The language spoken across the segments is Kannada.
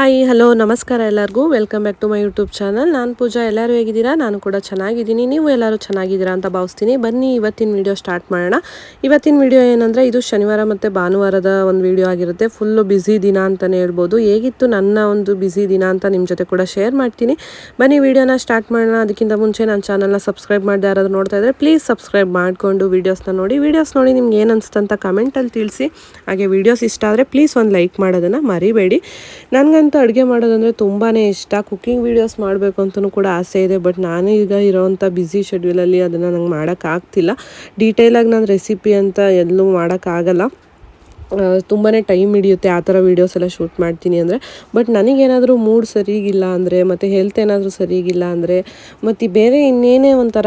ಹಾಯ್, ಹಲೋ, ನಮಸ್ಕಾರ ಎಲ್ಲರಿಗೂ. Welcome back to my YouTube channel ನಾನು ಪೂಜಾ, ಎಲ್ಲರೂ ಹೇಗಿದ್ದೀರಾ? ನಾನು ಕೂಡ ಚೆನ್ನಾಗಿದ್ದೀನಿ. ನೀವು ಎಲ್ಲರೂ ಚೆನ್ನಾಗಿದ್ದೀರಾ ಅಂತ ಭಾವಿಸ್ತೀನಿ. ಬನ್ನಿ, ಇವತ್ತಿನ ವಿಡಿಯೋ ಸ್ಟಾರ್ಟ್ ಮಾಡೋಣ. ಇವತ್ತಿನ ವಿಡಿಯೋ ಏನಂದರೆ, ಇದು ಶನಿವಾರ ಮತ್ತು ಭಾನುವಾರದ ಒಂದು ವಿಡಿಯೋ ಆಗಿರುತ್ತೆ. ಫುಲ್ಲು ಬ್ಯುಸಿ ದಿನ ಅಂತಲೇ ಹೇಳ್ಬೋದು. ಹೇಗಿತ್ತು ನನ್ನ ಒಂದು ಬ್ಯುಸಿ ದಿನ ಅಂತ ನಿಮ್ಮ ಜೊತೆ ಕೂಡ ಶೇರ್ ಮಾಡ್ತೀನಿ. ಬನ್ನಿ ವಿಡಿಯೋನ ಸ್ಟಾರ್ಟ್ ಮಾಡೋಣ. ಅದಕ್ಕಿಂತ ಮುಂಚೆ ನನ್ನ ಚಾನಲ್ನ ಸಬ್ಸ್ಕ್ರೈಬ್ ಮಾಡಿದೆ ಯಾರಾದರೂ ನೋಡ್ತಾ ಇದ್ದರೆ ಪ್ಲೀಸ್ ಸಬ್ಸ್ಕ್ರೈಬ್ ಮಾಡಿಕೊಂಡು ವೀಡಿಯೋಸ್ನ ನೋಡಿ. ವೀಡಿಯೋಸ್ ನೋಡಿ ನಿಮ್ಗೆ ಏನು ಅನಿಸ್ತಂತ ಕಮೆಂಟಲ್ಲಿ ತಿಳಿಸಿ. ಹಾಗೆ ವೀಡಿಯೋಸ್ ಇಷ್ಟ ಆದರೆ ಪ್ಲೀಸ್ ಒಂದು ಲೈಕ್ ಮಾಡೋದನ್ನು ಮರಿಬೇಡಿ. ನನಗಂತೂ ಅಡುಗೆ ಮಾಡೋದಂದರೆ ತುಂಬಾ ಇಷ್ಟ. ಕುಕ್ಕಿಂಗ್ ವೀಡಿಯೋಸ್ ಮಾಡಬೇಕು ಅಂತಲೂ ಕೂಡ ಆಸೆ ಇದೆ ಬಟ್ ನಾನು ಈಗ ಇರೋವಂಥ ಬ್ಯುಸಿ ಶೆಡ್ಯೂಲಲ್ಲಿ ಅದನ್ನು ನಂಗೆ ಮಾಡೋಕ್ಕಾಗ್ತಿಲ್ಲ ಡೀಟೇಲಾಗಿ ನಾನು ರೆಸಿಪಿ ಅಂತ ಎಲ್ಲೂ ಮಾಡೋಕ್ಕಾಗಲ್ಲ ತುಂಬಾ ಟೈಮ್ ಹಿಡಿಯುತ್ತೆ ಆ ಥರ ವೀಡಿಯೋಸ್ ಎಲ್ಲ ಶೂಟ್ ಮಾಡ್ತೀನಿ ಅಂದರೆ. ಬಟ್ ನನಗೇನಾದರೂ ಮೂಡ್ ಸರಿಗಿಲ್ಲ ಅಂದರೆ, ಮತ್ತು ಹೆಲ್ತ್ ಏನಾದರೂ ಸರಿಗಿಲ್ಲ ಅಂದರೆ, ಮತ್ತು ಬೇರೆ ಇನ್ನೇನೇ ಒಂಥರ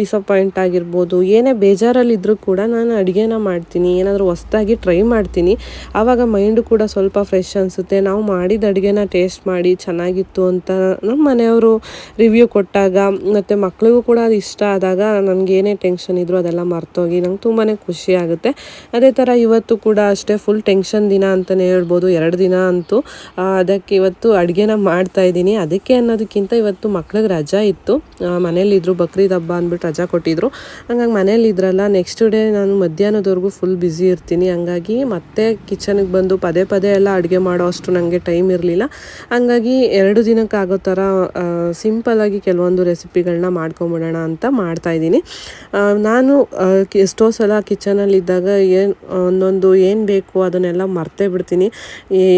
ಡಿಸಪಾಯಿಂಟ್ ಆಗಿರ್ಬೋದು, ಏನೇ ಬೇಜಾರಲ್ಲಿದ್ದರೂ ಕೂಡ ನಾನು ಅಡುಗೆನ ಮಾಡ್ತೀನಿ, ಏನಾದರೂ ಹೊಸ್ದಾಗಿ ಟ್ರೈ ಮಾಡ್ತೀನಿ. ಆವಾಗ ಮೈಂಡು ಕೂಡ ಸ್ವಲ್ಪ ಫ್ರೆಶ್ ಅನಿಸುತ್ತೆ. ನಾವು ಮಾಡಿದ ಅಡುಗೆನ ಟೇಸ್ಟ್ ಮಾಡಿ ಚೆನ್ನಾಗಿತ್ತು ಅಂತ ನಮ್ಮ ಮನೆಯವರು ರಿವ್ಯೂ ಕೊಟ್ಟಾಗ, ಮತ್ತು ಮಕ್ಳಿಗೂ ಕೂಡ ಅದು ಇಷ್ಟ ಆದಾಗ ನನಗೇನೇ ಟೆನ್ಷನ್ ಇದ್ದರೂ ಅದೆಲ್ಲ ಮರ್ತೋಗಿ ನಂಗೆ ತುಂಬಾ ಖುಷಿ ಆಗುತ್ತೆ. ಅದೇ ಥರ ಇವತ್ತು ಕೂಡ ಅಷ್ಟೇ ಫುಲ್ ಟೆನ್ಷನ್ ದಿನ ಅಂತಲೇ ಹೇಳ್ಬೋದು. ಎರಡು ದಿನ ಅಂತೂ ಅದಕ್ಕೆ ಇವತ್ತು ಅಡುಗೆನ ಮಾಡ್ತಾ ಇದ್ದೀನಿ. ಅದಕ್ಕೆ ಅನ್ನೋದಕ್ಕಿಂತ ಇವತ್ತು ಮಕ್ಳಿಗೆ ರಜಾ ಇತ್ತು. ಮನೇಲಿದ್ರು ಬಕ್ರೀದ್ ಹಬ್ಬ ಅಂದ್ಬಿಟ್ಟು ರಜಾ ಕೊಟ್ಟಿದ್ರು. ಹಂಗಾಗಿ ಮನೇಲಿದ್ರಲ್ಲ ನೆಕ್ಸ್ಟ್ ಡೇ ನಾನು ಮಧ್ಯಾಹ್ನದವರೆಗೂ ಫುಲ್ ಬ್ಯುಸಿ ಇರ್ತೀನಿ. ಹಂಗಾಗಿ ಮತ್ತೆ ಕಿಚನಿಗೆ ಬಂದು ಪದೇ ಪದೇ ಎಲ್ಲ ಅಡುಗೆ ಮಾಡೋ ಅಷ್ಟು ನನಗೆ ಟೈಮ್ ಇರಲಿಲ್ಲ. ಹಂಗಾಗಿ ಎರಡು ದಿನಕ್ಕೆ ಆಗೋ ಥರ ಸಿಂಪಲಾಗಿ ಕೆಲವೊಂದು ರೆಸಿಪಿಗಳನ್ನ ಮಾಡ್ಕೊಂಬಿಡೋಣ ಅಂತ ಮಾಡ್ತಾಯಿದ್ದೀನಿ ನಾನು ಎಷ್ಟೋ ಸಲ ಕಿಚನಲ್ಲಿದ್ದಾಗ ಏನು, ಒಂದೊಂದು ಏನು ಬೇಕು ಅದನ್ನೆಲ್ಲ ಮರ್ತೇ ಬಿಡ್ತೀನಿ.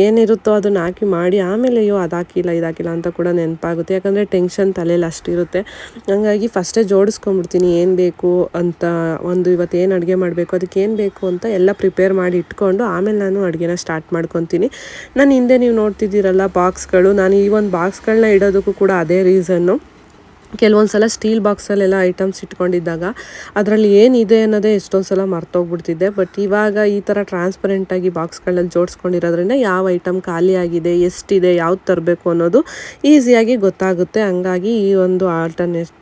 ಏನಿರುತ್ತೋ ಅದನ್ನ ಹಾಕಿ ಮಾಡಿ ಆಮೇಲೆ ಅಯ್ಯೋ ಅದು ಹಾಕಿಲ್ಲ ಅಂತ ಕೂಡ ನೆನಪಾಗುತ್ತೆ. ಯಾಕಂದರೆ ಟೆನ್ಷನ್ ತಲೆಯಲ್ಲಿ ಅಷ್ಟಿರುತ್ತೆ. ಹಂಗಾಗಿ ಫಸ್ಟೇ ಜೋಡಿಸ್ಕೊಂಬಿಡ್ತೀನಿ ಏನು ಬೇಕು ಅಂತ, ಒಂದು ಇವತ್ತು ಏನು ಅಡುಗೆ ಮಾಡಬೇಕು, ಅದಕ್ಕೆ ಏನು ಬೇಕು ಅಂತ ಎಲ್ಲ ಪ್ರಿಪೇರ್ ಮಾಡಿ ಇಟ್ಕೊಂಡು ಆಮೇಲೆ ನಾನು ಅಡುಗೆನ ಸ್ಟಾರ್ಟ್ ಮಾಡ್ಕೊತೀನಿ. ನಾನು ಹಿಂದೆ ನೀವು ನೋಡ್ತಿದ್ದೀರಲ್ಲ ಬಾಕ್ಸ್ಗಳು ನಾನು ಈ ಒಂದು ಬಾಕ್ಸ್ಗಳನ್ನ ಇಡೋದಕ್ಕೂ ಕೂಡ ಅದೇ ರೀಸನ್ನು ಕೆಲವೊಂದು ಸಲ ಸ್ಟೀಲ್ ಬಾಕ್ಸಲ್ಲೆಲ್ಲ ಐಟಮ್ಸ್ ಇಟ್ಕೊಂಡಿದ್ದಾಗ ಅದರಲ್ಲಿ ಏನಿದೆ ಅನ್ನೋದೇ ಎಷ್ಟೊಂದು ಸಲ ಮರ್ತೋಗ್ಬಿಡ್ತಿದ್ದೆ ಬಟ್ ಇವಾಗ ಈ ಥರ ಟ್ರಾನ್ಸ್ಪರೆಂಟಾಗಿ ಬಾಕ್ಸ್ಗಳಲ್ಲಿ ಜೋಡಿಸ್ಕೊಂಡಿರೋದ್ರಿಂದ ಯಾವ ಐಟಮ್ ಖಾಲಿಯಾಗಿದೆ ಎಷ್ಟಿದೆ, ಯಾವ್ದು ತರಬೇಕು ಅನ್ನೋದು ಈಸಿಯಾಗಿ ಗೊತ್ತಾಗುತ್ತೆ. ಹಂಗಾಗಿ ಈ ಒಂದು ಆಲ್ಟರ್ನೇಟ್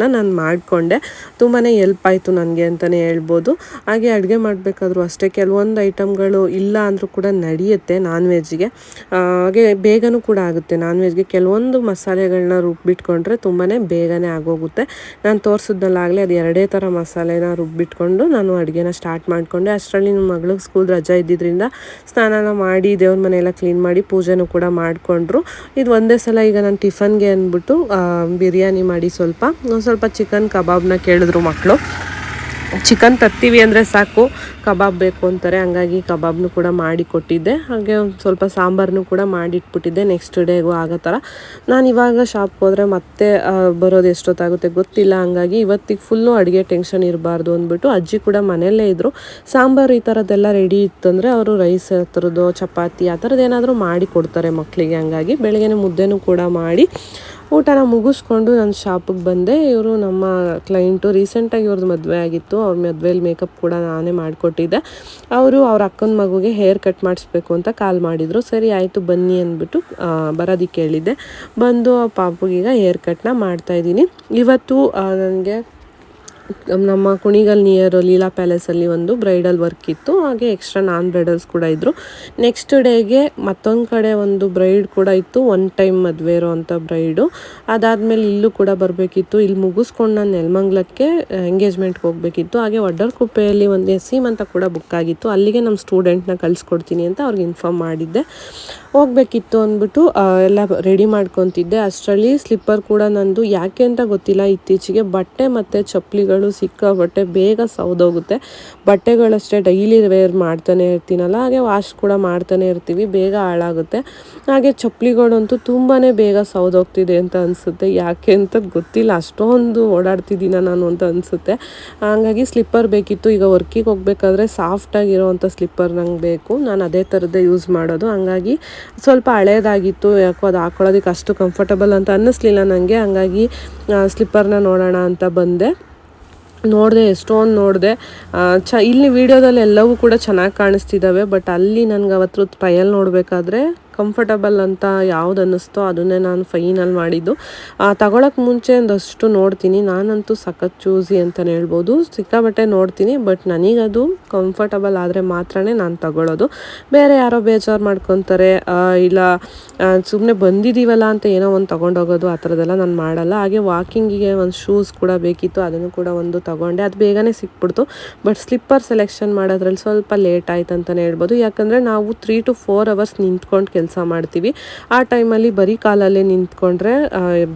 ನ ನಾನು ಮಾಡಿಕೊಂಡೆ. ತುಂಬಾ ಎಲ್ಪ್ ಆಯಿತು ನನಗೆ ಅಂತಲೇ ಹೇಳ್ಬೋದು. ಹಾಗೆ ಅಡುಗೆ ಮಾಡಬೇಕಾದ್ರೂ ಅಷ್ಟೇ, ಕೆಲವೊಂದು ಐಟಮ್ಗಳು ಇಲ್ಲ ಅಂದರೂ ಕೂಡ ನಡೆಯುತ್ತೆ ನಾನ್ ವೆಜ್ಗೆ ಹಾಗೆ ಬೇಗನೂ ಕೂಡ ಆಗುತ್ತೆ. ನಾನ್ ವೆಜ್ಗೆ ಕೆಲವೊಂದು ಮಸಾಲೆಗಳನ್ನ ರುಬ್ಬಿಟ್ಕೊಂಡ್ರೆ ತುಂಬಾ ಬೇಗನೆ ಆಗೋಗುತ್ತೆ. ನಾನು ತೋರಿಸಿದ್ನಲ್ಲಾಗಲೇ ಅದು ಎರಡೇ ಥರ ಮಸಾಲೆನ ರುಬ್ಬಿಟ್ಕೊಂಡು ನಾನು ಅಡುಗೆನ ಸ್ಟಾರ್ಟ್ ಮಾಡಿಕೊಂಡೆ. ಅಷ್ಟರಲ್ಲಿ ನನ್ನ ಮಗಳಿಗೆ ಸ್ಕೂಲ್ ರಜಾ ಇದ್ದಿದ್ದರಿಂದ ಸ್ನಾನನ ಮಾಡಿ ದೇವ್ರ ಮನೆಯೆಲ್ಲ ಕ್ಲೀನ್ ಮಾಡಿ ಪೂಜೆನೂ ಕೂಡ ಮಾಡಿಕೊಂಡ್ರು. ಇದು ಒಂದೇ ಸಲ ಈಗ ನಾನು ಟಿಫನ್ಗೆ ಅಂದ್ಬಿಟ್ಟು ಬಿರಿಯಾನಿ ಮಾಡಿ ಸ್ವಲ್ಪ ಒಂದ್ ಸ್ವಲ್ಪ ಚಿಕನ್ ಕಬಾಬ್ನ ಕೇಳಿದ್ರು ಮಕ್ಕಳು ಚಿಕನ್ ತರ್ತೀವಿ ಅಂದರೆ ಸಾಕು, ಕಬಾಬ್ ಬೇಕು ಅಂತಾರೆ, ಹಂಗಾಗಿ ಕಬಾಬ್ನು ಕೂಡ ಮಾಡಿ ಕೊಟ್ಟಿದ್ದೆ. ಹಾಗೆ ಒಂದು ಸ್ವಲ್ಪ ಸಾಂಬಾರನ್ನು ಕೂಡ ಮಾಡಿಟ್ಬಿಟ್ಟಿದ್ದೆ ನೆಕ್ಸ್ಟ್ ಡೇಗೂ ಆಗೋ ಥರ. ನಾನು ಇವಾಗ ಶಾಪ್ಗೆ ಹೋದರೆ ಮತ್ತೆ ಬರೋದು ಎಷ್ಟೊತ್ತಾಗುತ್ತೆ ಗೊತ್ತಿಲ್ಲ, ಹಂಗಾಗಿ ಇವತ್ತಿಗೆ ಫುಲ್ಲು ಅಡುಗೆ ಟೆನ್ಷನ್ ಇರಬಾರ್ದು ಅಂದ್ಬಿಟ್ಟು ಅಜ್ಜಿ ಕೂಡ ಮನೆಯಲ್ಲೇ ಇದ್ದರು ಸಾಂಬಾರು ಈ ಥರದ್ದೆಲ್ಲ ರೆಡಿ ಇತ್ತಂದರೆ ಅವರು ರೈಸ್ ಥರದ್ದು, ಚಪಾತಿ ಆ ಥರದ್ದು ಏನಾದರೂ ಮಾಡಿ ಕೊಡ್ತಾರೆ ಮಕ್ಕಳಿಗೆ ಹಂಗಾಗಿ ಬೆಳಗ್ಗೆ ಮುದ್ದೆನೂ ಕೂಡ ಮಾಡಿ ಊಟನ ಮುಗಿಸ್ಕೊಂಡು ನಾನು ಶಾಪಿಗೆ ಬಂದೆ. ಇವರು ನಮ್ಮ ಕ್ಲೈಂಟು ರೀಸೆಂಟಾಗಿ ಇವ್ರದ್ದು ಮದುವೆ ಆಗಿತ್ತು. ಅವ್ರ ಮದುವೆಯಲ್ಲಿ ಮೇಕಪ್ ಕೂಡ ನಾನೇ ಮಾಡಿಕೊಟ್ಟಿದ್ದೆ. ಅವರು ಅವ್ರ ಅಕ್ಕನ ಮಗುಗೆ ಹೇರ್ ಕಟ್ ಮಾಡಿಸ್ಬೇಕು ಅಂತ ಕಾಲ್ ಮಾಡಿದರು. ಸರಿ, ಆಯಿತು, ಬನ್ನಿ ಅಂದ್ಬಿಟ್ಟು ಬರೋದಕ್ಕೆ ಹೇಳಿದ್ದೆ. ಬಂದು ಪಾಪುಗೀಗ ಹೇರ್ ಕಟ್ನ ಮಾಡ್ತಾಯಿದ್ದೀನಿ ಇವತ್ತು ನನಗೆ ನಮ್ಮ ಕುಣಿಗಲ್ ನಿಯರ್ ಲೀಲಾ ಪ್ಯಾಲೇಸಲ್ಲಿ ಒಂದು ಬ್ರೈಡಲ್ ವರ್ಕ್ ಇತ್ತು. ಹಾಗೆ ಎಕ್ಸ್ಟ್ರಾ ನಾನ್ ಬ್ರೈಡಲ್ಸ್ ಕೂಡ ಇದ್ದರು ನೆಕ್ಸ್ಟ್ ಡೇಗೆ ಮತ್ತೊಂದು ಕಡೆ ಒಂದು ಬ್ರೈಡ್ ಕೂಡ ಇತ್ತು. ಒನ್ ಟೈಮ್ ಮದುವೆ ಇರೋ ಅಂಥ ಬ್ರೈಡು ಅದಾದಮೇಲೆ ಇಲ್ಲೂ ಕೂಡ ಬರಬೇಕಿತ್ತು. ಇಲ್ಲಿ ಮುಗಿಸ್ಕೊಂಡು ನಾನು ನೆಲಮಂಗ್ಲಕ್ಕೆ ಎಂಗೇಜ್ಮೆಂಟ್ಗೆ ಹೋಗಬೇಕಿತ್ತು. ಹಾಗೆ ವಡ್ಡರ್ಕುಪ್ಪೆಯಲ್ಲಿ ಒಂದು ಎಸ್ಸೀಮ್ ಅಂತ ಕೂಡ ಬುಕ್ ಆಗಿತ್ತು. ಅಲ್ಲಿಗೆ ನಮ್ಮ ಸ್ಟೂಡೆಂಟ್ನ ಕಳಿಸ್ಕೊಡ್ತೀನಿ ಅಂತ ಅವ್ರಿಗೆ ಇನ್ಫಾರ್ಮ್ ಮಾಡಿದ್ದೆ. ಹೋಗ್ಬೇಕಿತ್ತು ಅಂದ್ಬಿಟ್ಟು ಎಲ್ಲ ರೆಡಿ ಮಾಡ್ಕೊತಿದ್ದೆ. ಅಷ್ಟರಲ್ಲಿ ಸ್ಲಿಪ್ಪರ್ ಕೂಡ ನಂದು ಯಾಕೆ ಅಂತ ಗೊತ್ತಿಲ್ಲ ಇತ್ತೀಚೆಗೆ. ಬಟ್ಟೆ ಮತ್ತು ಚಪ್ಪಲಿಗಳು ಸಿಕ್ಕ ಬಟ್ಟೆ ಬೇಗ ಸೌದೋಗುತ್ತೆ. ಬಟ್ಟೆಗಳಷ್ಟೇ ಡೈಲಿ ವೇರ್ ಮಾಡ್ತಾನೆ ಇರ್ತೀನಲ್ಲ, ಹಾಗೆ ವಾಶ್ ಕೂಡ ಮಾಡ್ತಾನೆ ಇರ್ತೀವಿ, ಬೇಗ ಹಾಳಾಗುತ್ತೆ. ಹಾಗೆ ಚಪ್ಪಲಿಗಳಂತೂ ತುಂಬಾ ಬೇಗ ಸೌದೋಗ್ತಿದೆ ಅಂತ ಅನಿಸುತ್ತೆ. ಯಾಕೆ ಅಂತ ಗೊತ್ತಿಲ್ಲ. ಅಷ್ಟೊಂದು ಓಡಾಡ್ತಿದ್ದೀನ ನಾನು ಅಂತ ಅನಿಸುತ್ತೆ. ಹಾಗಾಗಿ ಸ್ಲಿಪ್ಪರ್ ಬೇಕಿತ್ತು. ಈಗ ವರ್ಕಿಗೆ ಹೋಗ್ಬೇಕಾದ್ರೆ ಸಾಫ್ಟಾಗಿರೋವಂಥ ಸ್ಲಿಪ್ಪರ್ ನಂಗೆ ಬೇಕು. ನಾನು ಅದೇ ಥರದ್ದೇ ಯೂಸ್ ಮಾಡೋದು. ಹಂಗಾಗಿ ಸ್ವಲ್ಪ ಹಳೇದಾಗಿತ್ತು, ಯಾಕೋ ಅದು ಹಾಕೊಳ್ಳೋದಕ್ಕೆ ಅಷ್ಟು ಕಂಫರ್ಟಬಲ್ ಅಂತ ಅನ್ನಿಸ್ಲಿಲ್ಲ ನನಗೆ ಹಂಗಾಗಿ ಸ್ಲಿಪ್ಪರ್ನ ನೋಡೋಣ ಅಂತ ಬಂದೆ. ನೋಡಿದೆ, ಎಷ್ಟೊಂದು ನೋಡಿದೆ. ಚ, ಇಲ್ಲಿ ವಿಡಿಯೋದಲ್ಲಿ ಎಲ್ಲವೂ ಕೂಡ ಚೆನ್ನಾಗಿ ಕಾಣಿಸ್ತಿದ್ದಾವೆ ಬಟ್ ಅಲ್ಲಿ ನನಗೆ ಅವತ್ತು ಟ್ರಯಲ್ ನೋಡಬೇಕಾದ್ರೆ ಕಂಫರ್ಟಬಲ್ ಅಂತ ಯಾವ್ದು ಅನ್ನಿಸ್ತೋ ಅದನ್ನೇ ನಾನು ಫೈನಲ್ ಮಾಡಿದ್ದು. ತಗೊಳಕ್ಕೆ ಮುಂಚೆ ಒಂದಷ್ಟು ನೋಡ್ತೀನಿ. ನಾನಂತೂ ಸಖತ್ ಚೂಸಿ ಅಂತಲೇ ಹೇಳ್ಬೋದು. ಸಿಕ್ಕಾಬಟ್ಟೆ ನೋಡ್ತೀನಿ ಬಟ್ ನನಗದು ಕಂಫರ್ಟಬಲ್ ಆದರೆ ಮಾತ್ರನೇ ನಾನು ತಗೊಳ್ಳೋದು ಬೇರೆ ಯಾರೋ ಬೇಜಾರು ಮಾಡ್ಕೊತಾರೆ ಇಲ್ಲ ಸುಮ್ಮನೆ ಬಂದಿದ್ದೀವಲ್ಲ ಅಂತ ಏನೋ ಒಂದು ತೊಗೊಂಡೋಗೋದು ಆ ಥರದ್ದೆಲ್ಲ ನಾನು ಮಾಡಲ್ಲ. ಹಾಗೆ ವಾಕಿಂಗಿಗೆ ಒಂದು ಶೂಸ್ ಕೂಡ ಬೇಕಿತ್ತು, ಅದನ್ನು ಕೂಡ ಒಂದು ತಗೊಂಡೆ. ಅದು ಬೇಗನೆ ಸಿಕ್ಬಿಡ್ತು. ಬಟ್ ಸ್ಲಿಪ್ಪರ್ ಸೆಲೆಕ್ಷನ್ ಮಾಡೋದ್ರಲ್ಲಿ ಸ್ವಲ್ಪ ಲೇಟ್ ಆಯ್ತು ಅಂತಲೇ ಹೇಳ್ಬೋದು. ಯಾಕಂದರೆ ನಾವು ತ್ರೀ ಟು ಫೋರ್ ಅವರ್ಸ್ ನಿಂತ್ಕೊಂಡು ಕೆಲಸ ಮಾಡ್ತೀವಿ. ಆ ಟೈಮಲ್ಲಿ ಬರೀ ಕಾಲಲ್ಲೇ ನಿಂತ್ಕೊಂಡ್ರೆ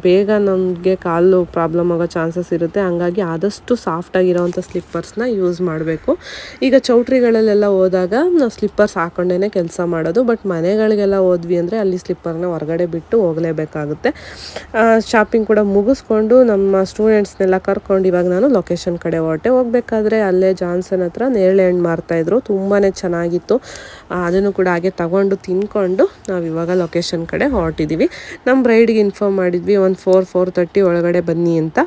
ಬೇಗ ನಮಗೆ ಕಾಲು ಪ್ರಾಬ್ಲಮ್ ಆಗೋ ಚಾನ್ಸಸ್ ಇರುತ್ತೆ. ಹಂಗಾಗಿ ಆದಷ್ಟು ಸಾಫ್ಟಾಗಿರೋವಂಥ ಸ್ಲಿಪ್ಪರ್ಸ್ನ ಯೂಸ್ ಮಾಡಬೇಕು. ಈಗ ಚೌಟ್ರಿಗಳಲ್ಲೆಲ್ಲ ಹೋದಾಗ ನಾವು ಸ್ಲಿಪ್ಪರ್ಸ್ ಹಾಕೊಂಡೇ ಕೆಲಸ ಮಾಡೋದು. ಬಟ್ ಮನೆಗಳಿಗೆಲ್ಲ ಹೋದ್ವಿ ಅಂದರೆ ಅಲ್ಲಿ ಸ್ಲಿಪ್ಪರ್ನ ಹೊರಗಡೆ ಬಿಟ್ಟು ಹೋಗಲೇಬೇಕಾಗುತ್ತೆ. ಶಾಪಿಂಗ್ ಕೂಡ ಮುಗಿಸ್ಕೊಂಡು ನಮ್ಮ ಸ್ಟೂಡೆಂಟ್ಸ್ನೆಲ್ಲ ಕರ್ಕೊಂಡು ಇವಾಗ ನಾನು ಲೊಕೇಶನ್ ಕಡೆ ಹೊರಟೆ ಹೋಗಬೇಕಾದ್ರೆ ಅಲ್ಲೇ ಜಾನ್ಸನ್ ಹತ್ರ ನೇರಳೆ ಹಣ್ಣು ಮಾರ್ತಾಯಿದ್ರು ತುಂಬಾ ಚೆನ್ನಾಗಿತ್ತು. ಅದನ್ನು ಕೂಡ ಹಾಗೆ ತಗೊಂಡು ತಿನ್ಕೊಂಡು ನಾವು ಇವಾಗ ಲೊಕೇಶನ್ ಕಡೆ ಹೊರಟಿದ್ದೀವಿ. ನಮ್ಮ ಬ್ರೈಡ್ಗೆ ಇನ್ಫಾರ್ಮ್ ಮಾಡಿದ್ವಿ, ಒಂದು ಫೋರ್ ಫೋರ್ ತರ್ಟಿ ಒಳಗಡೆ ಬನ್ನಿ ಅಂತ.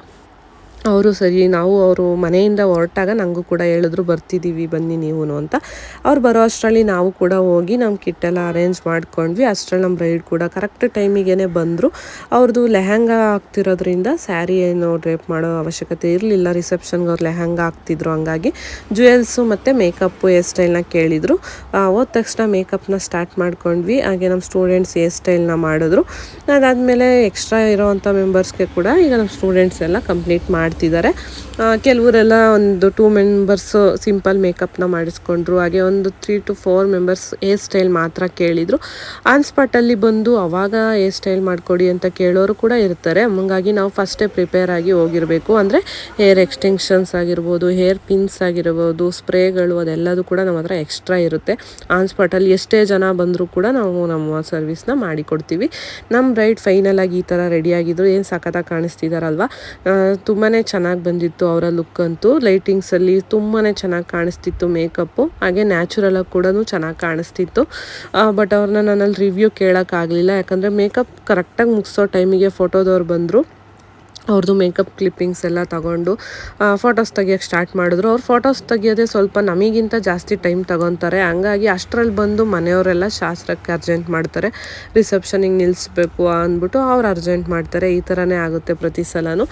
ಅವರು ಸರಿ, ನಾವು ಅವರು ಮನೆಯಿಂದ ಹೊರಟಾಗ ನನಗೂ ಕೂಡ ಹೇಳಿದ್ರು, ಬರ್ತಿದ್ದೀವಿ, ಬನ್ನಿ ನೀವು ಅಂತ. ಅವ್ರು ಬರೋ ಅಷ್ಟರಲ್ಲಿ ನಾವು ಕೂಡ ಹೋಗಿ ನಮ್ಮ ಕಿಟ್ಟೆಲ್ಲ ಅರೇಂಜ್ ಮಾಡ್ಕೊಂಡ್ವಿ. ಅಷ್ಟರಲ್ಲಿ ನಮ್ಮ ಬ್ರೈಡ್ ಕೂಡ ಕರೆಕ್ಟ್ ಟೈಮಿಗೇ ಬಂದರು. ಅವ್ರದ್ದು ಲೆಹಂಗಾ ಆಗ್ತಿರೋದ್ರಿಂದ ಸ್ಯಾರಿ ಏನು ಡ್ರೇಪ್ ಮಾಡೋ ಅವಶ್ಯಕತೆ ಇರಲಿಲ್ಲ. ರಿಸೆಪ್ಷನ್ಗೆ ಅವ್ರು ಲೆಹಂಗಾ ಆಗ್ತಿದ್ರು ಹಂಗಾಗಿ. ಜ್ಯುವೆಲ್ಸು ಮತ್ತು ಮೇಕಪ್ಪು ಹೇರ್ ಸ್ಟೈಲ್ನ ಕೇಳಿದರು. ಹೋದ ತಕ್ಷಣ ಮೇಕಪ್ನ ಸ್ಟಾರ್ಟ್ ಮಾಡ್ಕೊಂಡ್ವಿ. ಹಾಗೆ ನಮ್ಮ ಸ್ಟೂಡೆಂಟ್ಸ್ ಹೇರ್ ಸ್ಟೈಲ್ನ ಮಾಡಿದ್ರು. ಅದಾದಮೇಲೆ ಎಕ್ಸ್ಟ್ರಾ ಇರೋವಂಥ ಮೆಂಬರ್ಸ್ಗೆ ಕೂಡ ಈಗ ನಮ್ಮ ಸ್ಟೂಡೆಂಟ್ಸ್ ಎಲ್ಲ ಕಂಪ್ಲೀಟ್ ಮಾಡ್ತಿದ್ದಾರೆ. ಕೆಲವರೆಲ್ಲ ಒಂದು ಟೂ ಮೆಂಬರ್ಸ್ ಸಿಂಪಲ್ ಮೇಕಪ್ನ ಮಾಡಿಸ್ಕೊಂಡ್ರು. ಹಾಗೆ ಒಂದು three to four members hair style ಮಾತ್ರ ಕೇಳಿದರು. ಆನ್ ಸ್ಪಾಟಲ್ಲಿ ಬಂದು ಅವಾಗ ಹೇರ್ ಸ್ಟೈಲ್ ಮಾಡಿಕೊಡಿ ಅಂತ ಕೇಳೋರು ಕೂಡ ಇರ್ತಾರೆ. ಹಂಗಾಗಿ ನಾವು ಫಸ್ಟೇ ಪ್ರಿಪೇರ್ ಆಗಿ ಹೋಗಿರಬೇಕು. ಅಂದರೆ ಹೇರ್ ಎಕ್ಸ್ಟೆನ್ಷನ್ಸ್ ಆಗಿರ್ಬೋದು ಹೇರ್ ಪಿನ್ಸ್ ಆಗಿರ್ಬೋದು ಸ್ಪ್ರೇಗಳು ಅದೆಲ್ಲದೂ ಕೂಡ ನಮ್ಮ ಹತ್ರ ಎಕ್ಸ್ಟ್ರಾ ಇರುತ್ತೆ. ಆನ್ ಸ್ಪಾಟಲ್ಲಿ ಎಷ್ಟೇ ಜನ ಬಂದರೂ ಕೂಡ ನಾವು ನಮ್ಮ ಸರ್ವಿಸ್ನ ಮಾಡಿಕೊಡ್ತೀವಿ. ನಮ್ಮ ಬ್ರೈಡ್ ಫೈನಲ್ ಆಗಿ ಈ ಥರ ರೆಡಿ ಆಗಿದ್ರು ಏನು ಸಖತ್ತಾಗಿ ಕಾಣಿಸ್ತಿದಾರಲ್ವಾ? ತುಂಬಾ ಚೆನ್ನಾಗಿ ಬಂದಿತ್ತು ಅವರ ಲುಕ್ ಅಂತೂ. ಲೈಟಿಂಗ್ಸ್ ಅಲ್ಲಿ ತುಂಬಾ ಚೆನ್ನಾಗಿ ಕಾಣಿಸ್ತಿತ್ತು ಮೇಕಪ್ಪು ಹಾಗೆ ನ್ಯಾಚುರಲ್ ಆಗಿ ಕೂಡ ಚೆನ್ನಾಗಿ ಕಾಣಿಸ್ತಿತ್ತು. ಬಟ್ ಅವ್ರನ್ನ ನಾನಲ್ಲಿ ರಿವ್ಯೂ ಕೇಳೋಕ್ಕಾಗಲಿಲ್ಲ ಯಾಕಂದರೆ ಮೇಕಪ್ ಕರೆಕ್ಟಾಗಿ ಮುಗಿಸೋ ಟೈಮಿಗೆ ಫೋಟೋದವ್ರು ಬಂದರು. ಅವ್ರದ್ದು ಮೇಕಪ್ ಕ್ಲಿಪ್ಪಿಂಗ್ಸ್ ಎಲ್ಲ ತಗೊಂಡು ಫೋಟೋಸ್ ತೆಗಿಯೋಕ್ಕೆ ಸ್ಟಾರ್ಟ್ ಮಾಡಿದ್ರು. ಅವ್ರು ಫೋಟೋಸ್ ತೆಗಿಯೋದೇ ಸ್ವಲ್ಪ ನಮಗಿಂತ ಜಾಸ್ತಿ ಟೈಮ್ ತಗೊತಾರೆ. ಹಂಗಾಗಿ ಅಷ್ಟರಲ್ಲಿ ಬಂದು ಮನೆಯವರೆಲ್ಲ ಶಾಸ್ತ್ರಕ್ಕೆ ಅರ್ಜೆಂಟ್ ಮಾಡ್ತಾರೆ. ರಿಸೆಪ್ಷನಿಗೆ ನಿಲ್ಲಿಸ್ಬೇಕು ಅಂದ್ಬಿಟ್ಟು ಅವ್ರು ಅರ್ಜೆಂಟ್ ಮಾಡ್ತಾರೆ. ಈ ಥರನೇ ಆಗುತ್ತೆ ಪ್ರತಿ ಸಲನೂ.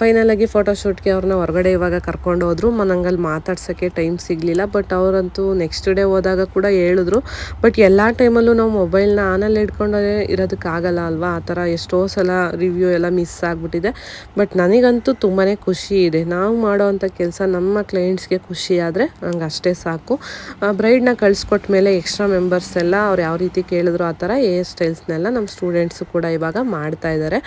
ಫೈನಲಾಗಿ ಫೋಟೋಶೂಟ್ಗೆ ಅವ್ರನ್ನ ಹೊರಗಡೆ ಇವಾಗ ಕರ್ಕೊಂಡು ಹೋದ್ರು. ನಂಗಲ್ಲಿ ಮಾತಾಡ್ಸೋಕ್ಕೆ ಟೈಮ್ ಸಿಗಲಿಲ್ಲ. ಬಟ್ ಅವರಂತೂ ನೆಕ್ಸ್ಟ್ ಡೇ ಹೋದಾಗ ಕೂಡ ಹೇಳಿದ್ರು. ಬಟ್ ಎಲ್ಲ ಟೈಮಲ್ಲೂ ನಾವು ಮೊಬೈಲ್ನ ಆನಲ್ಲಿ ಇಟ್ಕೊಂಡೇ ಇರೋದಕ್ಕಾಗಲ್ಲ ಅಲ್ವಾ? ಆ ಥರ ಎಷ್ಟೋ ಸಲ ರಿವ್ಯೂ ಎಲ್ಲ ಮಿಸ್ ಆಗಿಬಿಟ್ಟಿದೆ. ಬಟ್ ನನಗಂತೂ ತುಂಬಾ ಖುಷಿ ಇದೆ. ನಾವು ಮಾಡೋವಂಥ ಕೆಲಸ ನಮ್ಮ ಕ್ಲೈಂಟ್ಸ್ಗೆ ಖುಷಿ ಆದರೆ ನಂಗೆ ಅಷ್ಟೇ ಸಾಕು. ಬ್ರೈಡ್ನ ಕಳಿಸ್ಕೊಟ್ಟ ಮೇಲೆ ಎಕ್ಸ್ಟ್ರಾ ಮೆಂಬರ್ಸ್ ಎಲ್ಲ ಅವ್ರು ಯಾವ ರೀತಿ ಕೇಳಿದ್ರು ಆ ಥರ ಹೇರ್ ಸ್ಟೈಲ್ಸ್ನೆಲ್ಲ ನಮ್ಮ ಸ್ಟೂಡೆಂಟ್ಸು ಕೂಡ ಇವಾಗ ಮಾಡ್ತಾ ಇದ್ದಾರೆ.